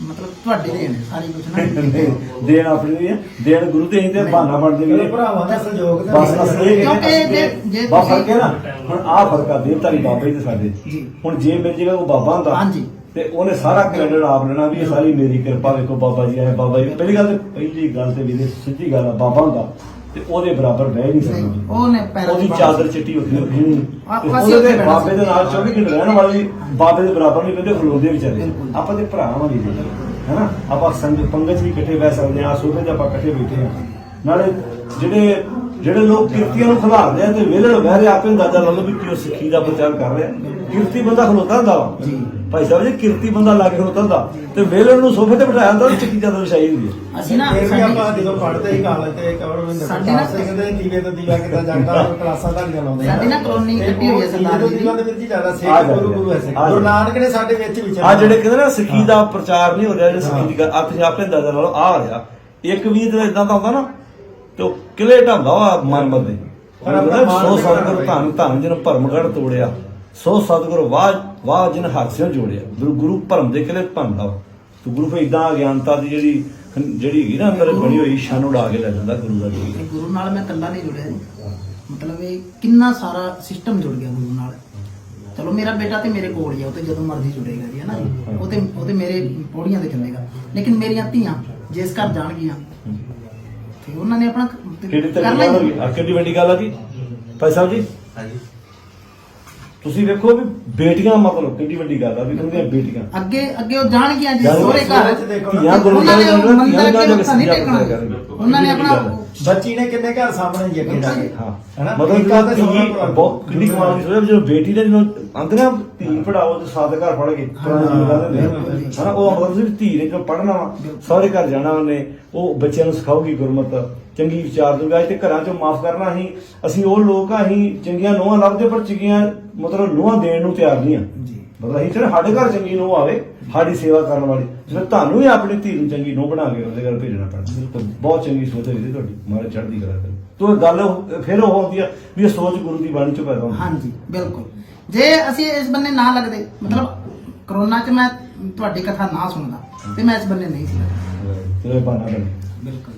ਮਤਲਬ ਤੁਹਾਡੀ ਦੇਣ ਸਾਰੀ ਕੁਝ ਨਾ। ਦੇਣ ਆਪਣੀ ਨਹੀਂ ਦੇਣ ਗੁਰੂ ਤੇ ਅਸੀਂ ਤੇ ਬਹਾਨਾ ਬਣਦੇ ਵੀਰੇ। ਭਰਾਵਾਂ ਦਾ ਸਹਿਯੋਗ ਤੇ ਬਸ ਬਸ ਇਹ ਕਿਉਂਕਿ ਜੇ- ਜੇ ਬਸ ਫ਼ਰਕ ਹੈ ਨਾ। ਹੁਣ ਆਹ ਫ਼ਰਕ ਆ ਦੇਵਤਾਰੀ ਬਾਬੇ ਦੇ ਸਾਡੇ। ਜੀ। ਹੁਣ ਜੇ ਮੇਰੇ ਜਿਹੜਾ ਉਹ ਬਾਬਾ ਹੁੰਦਾ। ਹਾਂਜੀ। ਤੇ ਉਹਨੇ ਸਾਰਾ ਕ੍ਰੈਡਿਟ ਆਪ ਲੈਣਾ ਵੀ ਇਹ ਸਾਰੀ ਮੇਰੀ ਕਿਰਪਾ ਵੇਖੋ ਬਾਬਾ ਜੀ ਆਏ ਬਾਬਾ ਜੀ ਪਹਿਲੀ ਗੱਲ ਤੇ ਪਹਿਲੀ ਗੱਲ ਤੇ ਵੀਰੇ ਸਿੱਧੀ ਗੱਲ ਆ ਬਾਬਾ ਹੁੰਦਾ ਤੇ ਉਹਦੇ ਬਰਾਬਰ ਬਹਿ ਨਹੀਂ ਸਕਦਾ। ਉਹਨੇ ਪੈਰਾਂ ਉਹਦੀ ਚਾਦਰ ਚਿੱਟੀ ਤੇ ਅਸੀਂ ਉਹਦੇ ਬਾਬੇ ਦੇ ਨਾਲ 24 ਘੰਟੇ ਰਹਿਣ ਵਾਲੇ ਵੀ ਬਾਬੇ ਦੇ ਬਰਾਬਰ ਨਹੀਂ ਬੰਦੇ ਖਲੋਂਦੇ ਵਿਚਾਰੇ। ਆਪਾਂ ਤੇ ਭਰਾ ਵਾਂ ਜੀ ਹੈਨਾ ਆਪਾਂ ਸੰਗ ਪੰਗਤ ਵੀ ਇਕੱਠੇ ਬਹਿ ਸਕਦੇ ਆ ਤੇ ਆਪਾਂ ਇਕੱਠੇ ਬੈਠੇ ਆ ਨਾਲੇ ਜਿਹੜੇ ਜਿਹੜੇ ਲੋਕ ਕਿਰਤੀਆਂ ਨੂੰ ਖਿਲਾਰਦੇ ਆ ਤੇ ਵਿਹਲੇ ਬਹਿ ਰਹੇ ਆਪੇ ਅੰਦਾਜ਼ਾ ਲਾ ਲਓ ਵੀ ਕਿਉਂ ਸਿੱਖੀ ਦਾ ਪ੍ਰਚਾਰ ਕਰ ਰਿਹਾ ਕਿਰਤੀ ਬੰਦਾ ਖਲੋਤਾ ਹੁੰਦਾ ਵਾ। ਜੀ। ਭਾਈ ਸਾਹਿਬ ਜੀ ਕਿਰਤੀ ਬੰਦਾ ਲਾ ਕੇ ਖਲੋਤਾ ਹੁੰਦਾ ਤੇ ਵਿਹਲੇ ਨੂੰ ਸੋਫੇ ਤੇ ਬਿਠਾਇਆ ਹੁੰਦਾ ਚਿੱਟੀ ਚਾਦਰ ਵਿਛਾਈ ਹੁੰਦੀ ਹੈ। ਅਸੀਂ ਨਾ ਫਿਰ ਵੀ ਆਪਾਂ ਜਦੋਂ ਪੜ੍ਹਦੇ ਹੀ ਕਾਲਜ ਤੇ ਕਵਰਵਿੰਦਰ ਸਾਡੀ ਨਾ- ਪ੍ਰਤਾਪ ਸਿੰਘ ਦੇ ਦੀਵੇ ਤੋਂ ਦੀਵਾ ਕਿੱਦਾਂ ਉਹ ਕਲਾਸਾਂ ਧਾਰੀਆਂ ਲਾਉਂਦੇ ਆ ਸਾਡੀ ਨਾ ਕਲੋਨੀ ਕੱਟੀ ਹੋਈ ਹੈ ਸਰਦਾਰ ਜੀ ਦੀ। ਦੀਵਾ ਦੇ ਵਿੱਚ ਹੀ ਜ਼ਿਆਦਾ ਸਿੱਖ ਗੁਰੂ ਗੁਰੂ ਹੈ ਸਿੱਖ ਆ ਜਾ। ਗੁਰੂ ਨਾਨਕ ਨੇ ਸਾਡੇ ਵਿੱਚ ਵਿਚਾਰ ਆ ਜਿਹੜੇ ਕਹਿੰਦੇ ਨਾ ਸਿੱਖੀ ਦਾ ਪ੍ਰਚਾਰ ਨਹੀਂ ਹੋ ਰਿਹਾ ਜੇ ਸਿੱਖੀ ਦੀ ਗੱਲ ਆ ਤੁਸੀਂ ਆਪੇ ਅੰਦਾਜ਼ਾ ਲਾ ਲਓ ਆ ਆ ਰਿਹਾ। ਇੱਕ ਵੀ ਜਦੋਂ ਇਦਾਂ ਦਾ ਹੁੰਦਾ ਨਾ ਤੇ ਕਿਲੇ ਢਾਉਂਦਾ ਵਾ ਮਨ ਬੰਦੇ ਪਰ ਆਪਣਾ ਸੋ ਧੰਨ ਧੰਨ ਜਿਹਨੂੰ ਭਰਮਗੜ ਤੋੜਿਆ। ਸੋ ਸਤਿਗੁਰ ਵਾਹ ਵਾਹ ਜਿਨ ਹਾਸਿਓ ਜੋੜਿਆ। ਗੁਰੂ ਗੁਰੂ ਭਰਮ ਦੇ ਕਿਲੇ ਭੰਦਾ ਤੇ ਗੁਰੂ ਫੇ ਇਦਾਂ ਅਗਿਆਨਤਾ ਦੀ ਜਿਹੜੀ ਜਿਹੜੀ ਹੈਗੀ ਨਾ ਅੰਦਰ ਬਣੀ ਹੋਈ ਸ਼ਨ ਉਡਾ ਕੇ ਲੈ ਜਾਂਦਾ ਗੁਰੂ ਦਾ ਜੀ ਗੁਰੂ ਨਾਲ ਮੈਂ ਇਕੱਲਾ ਨਹੀਂ ਜੁੜਿਆ ਜੀ। ਮਤਲਬ ਇਹ ਕਿੰਨਾ ਸਾਰਾ ਸਿਸਟਮ ਜੁੜ ਗਿਆ ਗੁਰੂ ਨਾਲ। ਚਲੋ ਮੇਰਾ ਬੇਟਾ ਤੇ ਮੇਰੇ ਕੋਲ ਹੀ ਆ ਉਹ ਤੇ ਜਦੋਂ ਮਰਜ਼ੀ ਜੁੜੇਗਾ ਜੀ ਹੈ ਨਾ ਜੀ। ਉਹ ਤੇ ਉਹ ਤੇ ਮੇਰੇ ਪੌੜੀਆਂ ਤੇ ਚੱਲੇਗਾ। ਲੇਕਿਨ ਮੇਰੀਆਂ ਧੀਆਂ ਜਿਸ ਘਰ ਜਾਣਗੀਆਂ ਤੇ ਉਹਨਾਂ ਨੇ ਆਪਣਾ ਕਿਹੜੀ ਆ ਕਿੰਨੀ ਵੱਡੀ ਗੱਲ ਆ ਜੀ। ਭਾਈ ਸਾਹਿਬ ਜੀ। ਹਾਂਜੀ। ਤੁਸੀਂ ਵੇਖੋ ਵੀ ਬੇਟੀਆਂ ਮਤਲਬ ਕਿੰਨੀ ਵੱਡੀ ਗੱਲ ਆ ਵੀ ਕਹਿੰਦੇ ਬੇਟੀਆਂ? ਅੱਗੇ ਅੱਗੇ ਉਹ ਜਾਣਗੀਆਂ ਜੀ। ਸੋਹਰੇ ਘਰ। ਧੀਆਂ ਗੁਰੂ ਉਹਨਾਂ ਨੇ ਮੰਦਰ ਅੱਗੇ ਜਾ ਕੇ ਨਹੀਂ ਟੇਕਣਾ। ਉਹਨਾਂ ਆਪਣਾ। ਬੱਚੀ ਨੇ ਕਿੰਨੇ ਘਰ ਸਾਹਮਣੇ ਜੀ ਅੱਗੇ ਜਾ ਕੇ? ਹਾਂ। ਹਨਾ? ਮਤਲਬ ਇੱਕ ਗੱਲ ਤਾਂ ਜਦੋਂ ਧੀ ਸੋਹਣਾ ਬਹੁਤ ਕਿੰਨੀ ਕਮਾਲ ਦੀ ਸੋਚ ਜਦੋਂ ਬੇਟੀ ਨੇ ਜਦੋਂ ਆਂਦੀਆਂ ਧੀ ਪੜਾਓ ਤੇ ਸਾਦ ਘਰ ਪੜ ਗਏ ਜੀ। ਹਨਾ? ਉਹ ਮਤਲਬ ਧੀ ਨੇ ਜਦੋਂ ਪੜਨਾ ਵਾ ਸਾਰੇ ਘਰ ਜਾਣਾ ਉਹਨੇ ਉਹ ਬੱਚਿਆਂ ਨੂੰ ਸਿਖਾਉਗੀ ਗੁਰਮਤ। ਚੰਗੀ ਵਿਚਾਰ ਦੂਗਾ ਤੇ ਘਰਾਂ ਚੋਂ ਮਾਫ ਕਰਨਾ ਅਸੀਂ ਅਸੀਂ ਉਹ ਲੋਕ ਆ ਅਸੀਂ ਚੰਗੀਆਂ ਨੋਹਾਂ ਲੱਭਦੇ ਪਰ ਚੰਗੀਆਂ ਮਤਲਬ ਨੋਹਾਂ ਦੇਣ ਨੂੰ ਤਿਆਰ ਨਹੀਂ ਆ। ਜੀ। ਮਤਲਬ ਅਸੀਂ ਤੇ ਸਾਡੇ ਘਰ ਚੰਗੀ ਨੂੰਹ ਆਵੇ ਸਾਡੀ ਸੇਵਾ ਕਰਨ ਵਾਲੀ। ਜਿਵੇਂ ਤੁਹਾਨੂੰ ਵੀ ਆਪਣੀ ਧੀ ਨੂੰ ਚੰਗੀ ਨੂੰਹ ਬਣਾ ਕੇ ਉਹਦੇ ਘਰ ਭੇਜਣਾ ਪੈਣਾ। ਤਾਂ ਬਹੁਤ ਚੰਗੀ ਸੋਚ ਹੈ ਜੀ ਤੁਹਾਡੀ ਮਾਰੇ ਚੜ੍ਹਦੀ ਕਰਾ ਕਰੇ। ਤੋ ਗੱਲ ਫਿਰ ਉਹ ਆਉਂਦੀ ਆ ਵੀ ਇਹ ਸੋਚ ਗੁਰੂ ਦੀ ਬਾਣੀ ਚੋਂ ਪੈਦਾ ਹੁੰਦੀ ਹਾਂਜੀ ਬਿਲਕੁਲ। ਜੇ ਅਸੀਂ ਇਸ ਬੰਨੇ ਨਾ ਲੱਗਦੇ ਮਤਲਬ ਕਰੋਨਾ 'ਚ ਮੈਂ ਤੁਹਾਡੀ ਕਥਾ ਨਾ ਸੁਣਦਾ ਤੇ ਮੈਂ ਇਸ ਬੰਨੇ ਨਹੀਂ ਸੀ ਚਲੋ ਇਹ ਬਾਣਾ ਬਣ ਬਿਲਕੁਲ।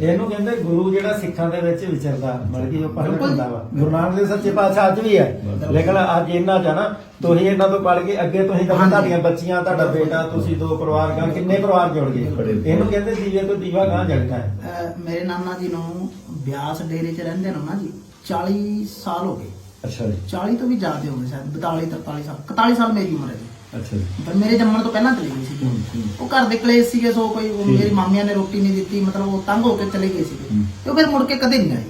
ਇਹਨੂੰ ਕਹਿੰਦੇ ਗੁਰੂ ਜਿਹੜਾ ਸਿੱਖਾਂ ਦੇ ਵਿੱਚ ਵਿਚਰਦਾ ਮਤਲਬ ਕਿ ਉਹ ਪ੍ਰਗਟ। ਹੁੰਦਾ ਵਾ ਗੁਰੂ ਨਾਨਕ ਦੇਵ ਸੱਚੇ ਪਾਤਸ਼ਾਹ ਅੱਜ ਵੀ ਹੈ। ਲੇਕਿਨ ਅੱਜ ਇਹਨਾਂ ਚ ਆ ਨਾ ਤੁਸੀਂ ਇਹਨਾਂ ਤੋਂ ਪੜ ਕੇ ਅੱਗੇ ਤੁਸੀਂ ਤਾਂ। ਤੁਹਾਡੀਆਂ ਬੱਚੀਆਂ ਤੁਹਾਡਾ ਬੇਟਾ ਤੁਸੀਂ ਦੋ ਪਰਿਵਾਰ ਗਾਂ ਕਿੰਨੇ ਪਰਿਵਾਰ ਜੁੜ ਗਏ। ਇਹਨੂੰ ਕਹਿੰਦੇ ਦੀਵੇ ਤੋਂ ਦੀਵਾ ਗਾਂ ਜਗਦਾ ਹੈ ਮੇਰੇ ਨਾਨਾ ਜੀ ਨੂੰ ਬਿਆਸ ਡੇਰੇ 'ਚ ਰਹਿੰਦੇ ਨੂੰ ਨਾ ਜੀ 40 ਸਾਲ ਹੋ ਗਏ ਅੱਛਾ ਜੀ 40 ਤੋਂ ਵੀ ਜ਼ਿਆਦਾ ਹੋ ਗਏ ਸ਼ਾਇਦ 42 43 ਸਾਲ 41 ਸਾਲ ਮੇਰੀ ਉਮਰ ਹੈ ਜੀ ਅੱਛਾ ਜੀ। ਪਰ ਮੇਰੇ ਜੰਮਣ ਤੋਂ ਪਹਿਲਾਂ ਚਲੀ ਗਈ ਸੀ। ਉਹ ਘਰ ਦੇ ਕਲੇਸ਼ ਸੀਗੇ ਸੋ ਕੋਈ ਉਹ। ਮੇਰੀ ਮਾਮੀਆਂ ਨੇ ਰੋਟੀ ਨਹੀਂ ਦਿੱਤੀ ਮਤਲਬ ਉਹ ਤੰਗ ਹੋ ਕੇ ਚਲੇ ਗਏ ਸੀਗੇ। ਤੇ ਉਹ ਫਿਰ ਮੁੜ ਕੇ ਕਦੇ ਨਹੀਂ ਆਏ।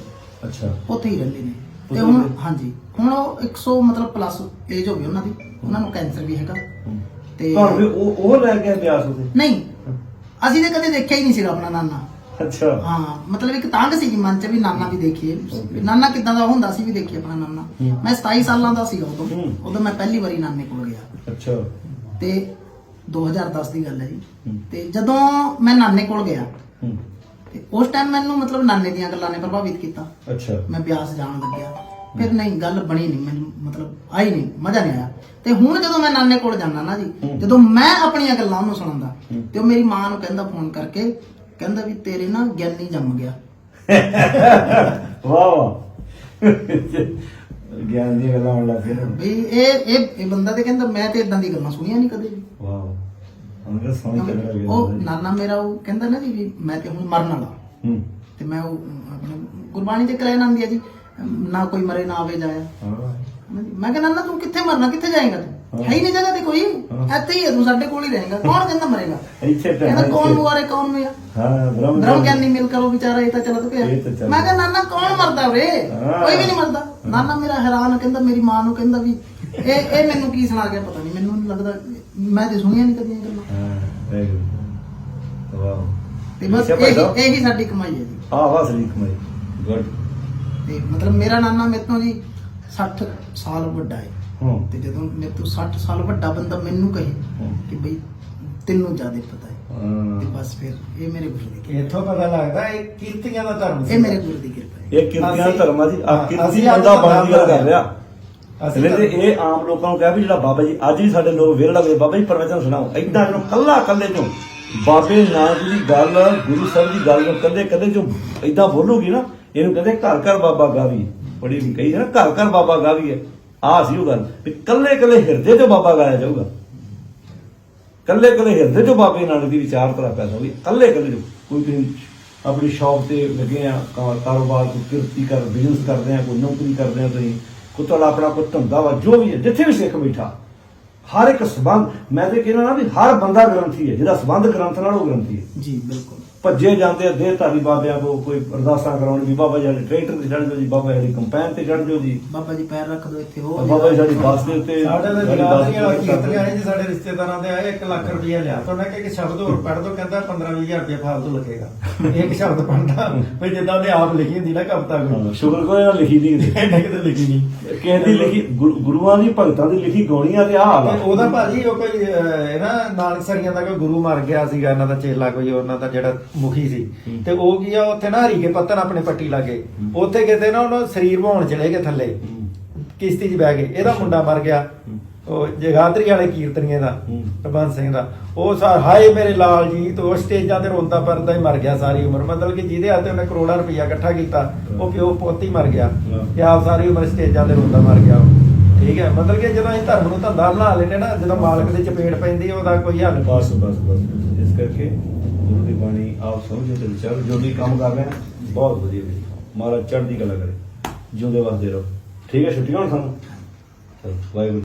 ਅੱਛਾ। ਉੱਥੇ ਹੀ ਰਹਿੰਦੇ ਨੇ। ਤੇ ਹੁਣ? ਹਾਂਜੀ ਹੁਣ ਉਹ 100 ਮਤਲਬ ਪਲੱਸ ਏਜ ਹੋ ਗਈ ਉਹਨਾਂ ਦੀ। ਉਹਨਾਂ ਨੂੰ ਕੈਂਸਰ ਵੀ ਹੈਗਾ। ਤੇ ਤੁਹਾਨੂੰ ਵੀ ਉਹ ਉਹ ਲੈ ਗਿਆ ਬਿਆਸ ਉਹਦੇ? ਨਹੀਂ। ਅਸੀਂ ਤਾਂ ਕਦੇ ਦੇਖਿਆ ਹੀ ਨਹੀਂ ਸੀਗਾ ਆਪਣਾ ਨਾਨਾ। ਅੱਛਾ ਹਾਂ ਮਤਲਬ ਇੱਕ ਤਾਂਗ ਸੀ ਮਨ ਚ ਵੀ ਨਾਨਾ ਵੀ ਦੇਖੀਏ ਵੀ ਨਾਨਾ ਕਿਦਾਂ ਦਾ ਹੁੰਦਾ ਸੀ ਵੀ ਦੇਖੀਏ ਆਪਣਾ ਨਾਨਾ। ਮੈਂ 27 ਸਾਲਾਂ ਦਾ ਸੀਗਾ ਉਦੋਂ ਹੂੰ। ਉਦੋਂ ਮੈਂ ਪਹਿਲੀ ਵਾਰੀ ਨਾਨੇ ਕੋਲ ਗਿਆ ਅੱਛਾ ਤੇ 2010 ਦੀ ਗੱਲ ਹੈ ਜੀ। ਤੇ ਜਦੋਂ ਮੈਂ ਨਾਨੇ ਕੋਲ ਗਿਆ ਹੂੰ। ਤੇ ਉਸ ਟਾਈਮ ਮੈਨੂੰ ਮਤਲਬ ਨਾਨੇ ਦੀਆਂ ਗੱਲਾਂ ਨੇ ਪ੍ਰਭਾਵਿਤ ਕੀਤਾ ਅੱਛਾ ਮੈਂ ਬਿਆਸ ਜਾਣ ਲੱਗਿਆ ਫਿਰ ਨਹੀਂ ਗੱਲ ਬਣੀ ਨਹੀਂ ਮੈਨੂੰ ਮਤਲਬ ਆਈ ਨਹੀਂ ਮਜ਼ਾ ਨਹੀਂ ਆਇਆ ਤੇ ਹੁਣ ਜਦੋਂ ਮੈਂ ਨਾਨੇ ਕੋਲ ਜਾਂਦਾ ਨਾ ਜੀ। ਜਦੋਂ ਮੈਂ ਆਪਣੀਆਂ ਗੱਲਾਂ ਉਹਨੂੰ ਸੁਣਾਉਂਦਾ। ਤੇ ਉਹ ਮੇਰੀ ਮਾਂ ਨੂੰ ਕਹਿੰਦਾ ਫੋਨ ਕਰਕੇ ਕਹਿੰਦਾ ਵੀ ਤੇਰੇ ਨਾ ਗਿਆਨੀ ਜੰਮ ਗਿਆ। ਵਾਹ ਵਾਹ। ਗਿਆਨ ਦੀਆਂ ਗੱਲਾਂ ਲੱਗ ਨਾ। ਵੀ ਇਹ ਇਹ ਇਹ ਬੰਦਾ ਤੇ ਕਹਿੰਦਾ ਮੈਂ ਤੇ ਇਦਾਂ ਦੀ ਗੱਲਾਂ ਸੁਣੀਆਂ ਨਹੀਂ ਕਦੇ ਵੀ। ਵਾਹ ਅੰਦਰ ਸੋਹਣੀ ਚੱਲ ਰਿਹਾ ਉਹ ਨਾਨਾ ਮੇਰਾ ਉਹ ਕਹਿੰਦਾ ਨਾ ਜੀ ਵੀ ਮੈਂ ਤੇ ਹੁਣ ਮਰਨ ਵਾਲਾ। ਹੂੰ। ਤੇ ਮੈਂ ਉਹ ਗੁਰਬਾਣੀ ਤੇ ਕਲੈਨ ਆਂਦੀ ਹੈ ਜੀ। ਨਾ ਕੋਈ ਮਰੇ ਨਾ ਆਵੇ ਜਾਇਆ। ਮੈਂ ਕਹਿੰਦਾ ਨਾ ਤੂੰ ਕਿੱਥੇ ਮਰਨਾ? ਕਿੱਥੇ ਜਾਏਗਾ ਤੂੰ? ਹੈ। ਹੀ ਨਹੀਂ ਜਗ੍ਹਾ ਤੇ ਕੋਈ। ਹਾਂ। ਇੱਥੇ ਹੀ ਹੈ ਤੂੰ ਸਾਡੇ ਕੋਲ ਹੀ ਰਹੇਗਾ। ਕੌਣ ਕਹਿੰਦਾ ਮਰੇਗਾ? ਇੱਥੇ ਤਾਂ ਕਹਿੰਦਾ ਕੌਣ। ਮੁਆਰੇ ਕੌਣ ਮਿਆ ਹਾਂ ਬ੍ਰਹਮ ਬ੍ਰਹਮ ਗਿਆਨੀ ਮਿਲ ਕਰ ਵਿਚਾਰਾ ਇਹ ਤਾਂ ਚਲਾ ਤੂੰ ਇਹ ਤਾਂ ਚੱਲ। ਮੈਂ ਕਹਿੰਦਾ ਨਾਨਾ ਕੌਣ ਮਰਦਾ ਵੇ? ਹਾਂ। ਕੋਈ ਵੀ ਨਹੀਂ ਮਰਦਾ। ਨਾਨਾ ਮੇਰਾ ਹੈਰਾਨ ਕਹਿੰਦਾ ਮੇਰੀ ਮਾਂ ਨੂੰ ਕਹਿੰਦਾ ਵੀ ਇਹ ਇਹ ਮੈਨੂੰ ਕੀ ਸੁਣਾ ਗਿਆ ਪਤਾ ਨਹੀਂ। ਮੈਨੂੰ ਨਹੀਂ ਲੱਗਦਾ ਮੈਂ ਤੇ ਸੁਣੀਆਂ ਨਹੀਂ ਕਦੀਆਂ ਗੱਲਾਂ। ਹਾਂ ਵੈਰੀ ਵਾਹ। ਤੇ ਬਸ। ਇਹੀ ਇਹੀ ਸਾਡੀ ਕਮਾਈ ਹੈ ਜੀ। ਆ ਵਾ ਸਲੀ ਕਮਾਈ। ਗੁੱਡ। ਤੇ ਮਤਲਬ ਮੇਰਾ ਨਾਨਾ ਮੇਰੇ ਤੋਂ ਜੀ 60 ਸਾਲ ਵੱਡਾ ਹੈ। ਹਾਂ। ਤੇ ਜਦੋਂ ਮੇਰੇ ਤੋਂ 60 ਸਾਲ ਵੱਡਾ ਬੰਦਾ ਮੈਨੂੰ ਕਹੇ ਹਾਂ। ਕਿ ਬਈ ਤੈਨੂੰ ਜ਼ਿਆਦਾ ਪਤਾ ਹੈ। ਤੇ ਹਾਂ। ਬਸ ਫਿਰ ਇਹ ਮੇਰੇ ਗੁਰੂ ਦੀ ਕਿਰਪਾ ਇੱਥੋਂ ਪਤਾ ਲੱਗਦਾ ਇਹ ਕੀਰਤੀਆਂ ਦਾ ਧਰਮ ਹੈ। ਇਹ ਮੇਰੇ ਗੁਰੂ ਦੀ ਕਿਰਪਾ ਹੈ। ਇਹ ਕਿਰਤੀਆਂ ਅਸੀਂ- ਧਰਮਾਂ ਦੀ ਆ ਹਾਂ, ਕਿਰਤੀ ਅਸੀਂ ਅੱਜ ਬੰਦਾ ਬਣਨ ਦੀ ਗੱਲ ਕਰ ਰਿਹਾ। ਅਸੀਂ ਅਸਲੇ ਤੇ ਤਾਂ- ਇਹ ਆਮ ਲੋਕਾਂ ਨੂੰ ਕਹਿ ਵੀ ਜਿਹੜਾ ਬਾਬਾ ਜੀ ਅੱਜ ਵੀ ਸਾਡੇ ਲੋਕ ਵਿਰਲਾ ਵੇ ਬਾਬਾ ਜੀ ਪ੍ਰਵਚਨ ਸੁਣਾਓ। ਇਦਾਂ ਜਦੋਂ ਕੱਲਾ ਕੱਲੇ ਚੋਂ ਬਾਬੇ ਨਾਨਕ ਦੀ ਗੱਲ ਗੁਰੂ ਸਾਹਿਬ ਦੀ ਗੱਲ ਨੂੰ ਕੱਲੇ ਕੱਲੇ ਚੋਂ ਇਦਾਂ ਬੋਲੂਗੀ ਨਾ ਇਹਨੂੰ ਕਹਿੰਦੇ ਘਰ ਘਰ ਬਾਬਾ ਗਾਵੀ। ਬੜੀ ਕਹੀ ਨਾ ਘਰ ਘਰ ਬਾਬਾ ਗਾਵੀ ਹੈ। ਆ ਸੀ ਉਹ ਗੱਲ, ਵੀ ਕੱਲੇ ਕੱਲੇ ਹਿਰਦੇ ਤੋਂ ਬਾਬਾ ਗਾਇਆ ਜਾਊਗਾ। ਕੱਲੇ ਕੱਲੇ ਹਿਰਦੇ ਤੋਂ ਬਾਬੇ ਨਾਨਕ ਦੀ ਵਿਚਾਰਧਾਰਾ ਪੈਦਾ ਹੋਈ ਕੱਲੇ ਕੱਲੇ ਚੋਂ। ਕੋਈ ਤੁਸੀਂ ਆਪਣੀ ਸ਼ੌਪ ਤੇ ਲੱਗੇ ਆ ਕਾਰੋਬਾਰ, ਕੋਈ ਕਿਰਤੀ ਕਰ ਬਿਜ਼ਨਸ ਕਰਦੇ ਆ, ਕੋਈ ਨੌਕਰੀ ਕਰਦੇ ਆ ਤੁਸੀਂ, ਕੋਈ ਤੁਹਾਡਾ ਆਪਣਾ ਕੋਈ ਧੰਦਾ ਵਾ, ਜੋ ਵੀ ਹੈ, ਜਿੱਥੇ ਵੀ ਸਿੱਖ ਬੈਠਾ, ਹਰ ਇੱਕ ਸਬੰਧ, ਮੈਂ ਤੇ ਕਹਿੰਦਾ ਨਾ ਵੀ ਹਰ ਬੰਦਾ ਗ੍ਰੰਥੀ ਹੈ, ਜਿਹਦਾ ਸਬੰਧ ਗ੍ਰੰਥ ਨਾਲ ਉਹ ਗ੍ਰੰਥੀ ਹੈ। ਜੀ, ਬਿਲਕੁਲ। ਭੱਜੇ ਜਾਂਦੇ ਆ ਦੇਹ ਧਾਰੀ ਬਾਬਿਆਂ ਕੋ ਕੋਈ ਅਰਦਾਸਾਂ ਕਰਾਉਣ ਵੀ ਬਾਬਾ ਜੀ ਸਾਡੇ ਟਰੈਕਟਰ ਤੇ ਚੜ ਜਾਓ ਜੀ ਬਾਬਾ ਜੀ ਕੰਪੈਨ ਤੇ ਚੜ ਜਾਓ ਜੀ। ਬਾਬਾ ਜੀ ਪੈਰ ਰੱਖ ਦੋ ਇੱਥੇ ਹੋ ਬਾਬਾ ਜੀ ਸਾਡੀ ਬੱਸ ਦੇ ਉੱਤੇ ਸਾਡੇ ਦੇ ਦੇ ਜੀ ਰਿਸ਼ਤੇਦਾਰਾਂ ਦੇ ਆਏ 1 ਲੱਖ ਰੁਪਇਆ ਲਿਆ। ਤਾਂ ਉਹਨੇ ਕਿਹਾ ਕਿ ਸ਼ਬਦ ਹੋਰ ਪੜ੍ਹ ਦੋ ਕਹਿੰਦਾ 15-20000 ਰੁਪਇਆ ਫਾਲਤੂ ਲੱਗੇਗਾ। ਇੱਕ ਸ਼ਬਦ ਪੜ੍ਹਦਾ ਵੀ ਜਿੱਦਾਂ ਦੇ ਆਪ ਲਿਖੀ ਹੁੰਦੀ ਨਾ ਕਵਿਤਾ ਕੋਈ। ਸ਼ੁਕਰ ਕੋਈ ਨਾ ਲਿਖੀ ਨਹੀਂ ਕਿਤੇ ਲਿਖੀ ਨਹੀਂ। ਕਿਸੇ ਦੀ ਲਿਖੀ ਗੁਰੂ- ਗੁਰੂਆਂ ਦੀ ਭਗਤਾਂ ਦੀ ਲਿਖੀ ਗਾਉਣੀਆਂ ਤੇ ਹਾਲ ਉਹਦਾ ਭਾਜੀ ਉਹ ਕੋਈ ਨਾ ਨਾਨਕ ਸਰੀਆਂ ਦਾ ਕੋਈ ਗੁਰੂ ਮਰ ਗਿਆ ਸੀਗਾ ਇਹਨਾਂ ਦਾ ਚੇਲਾ ਕੋਈ ਉਹਨਾਂ ਦਾ ਜਿਹੜਾ ਮੁਖੀ ਸੀ। ਤੇ ਉਹ ਕੀ ਆ ਉੱਥੇ ਨਾ ਹਰੀ ਕੇ ਪੱਤਨ ਆਪਣੇ ਪੱਟੀ ਲਾਗੇ। ਉੱਥੇ ਕਿਤੇ ਨਾ ਉਹਨੂੰ ਸਰੀਰ ਵਾਉਣ ਚਲੇ ਗਏ ਥੱਲੇ। ਕਿਸ਼ਤੀ 'ਚ ਬਹਿ ਗਏ। ਇਹਦਾ ਮੁੰਡਾ ਮਰ ਗਿਆ। ਉਹ ਜਗਾਦਰੀ ਵਾਲੇ ਕੀਰਤਨੀਏ ਦਾ। ਪ੍ਰਬੰਧ ਸਿੰਘ ਦਾ। ਉਹ ਸਾ ਹਾਏ ਮੇਰੇ ਲਾਲ ਜੀ ਤੇ ਉਹ ਸਟੇਜਾਂ ਤੇ ਰੋਂਦਾ ਪਰਦਾ ਹੀ ਮਰ ਗਿਆ ਸਾਰੀ ਉਮਰ। ਮਤਲਬ ਕਿ ਜਿਹਦੇ ਹੱਥ ਉਹਨੇ ਕਰੋੜਾਂ ਰੁਪਈਆ ਇਕੱਠਾ ਕੀਤਾ ਉਹ ਪਿਓ ਪੁੱਤ ਮਰ ਗਿਆ। ਤੇ ਆਪ ਸਾਰੀ ਉਮਰ ਸਟੇਜਾਂ ਤੇ ਰੋਂਦਾ ਮਰ ਗਿਆ। ਠੀਕ ਹੈ? ਮਤਲਬ ਕਿ ਜਦੋਂ ਅਸੀਂ ਧਰਮ ਨੂੰ ਧੰਦਾ ਬਣਾ ਲੈਨੇ ਨਾ ਜਦੋਂ ਮਾਲਕ ਦੇ ਚਪੇੜ ਪੈਂਦੀ ਉਹਦਾ ਕੋਈ ਹੱਲ ਬਸ ਬਸ ਬਸ। ਇਸ ਕਰਕੇ ਆਪ ਸਮਝੋ ਤੇ ਵਿਚਾਰੋ, ਜੋ ਵੀ ਕੰਮ ਕਰ ਰਹੇ ਆ ਬਹੁਤ ਵਧੀਆ ਵੀ ਮਹਾਰਾਜ ਚੜ੍ਹਦੀ ਕਲਾ ਕਰੇ। ਜਿਉਂਦੇ ਵਸਦੇ ਰਹੋ। ਠੀਕ ਹੈ ਛੁੱਟੀਆਂ ਹੋਣ ਸਾਨੂੰ? ਚਲੋ, ਵਾਹਿਗੁਰੂ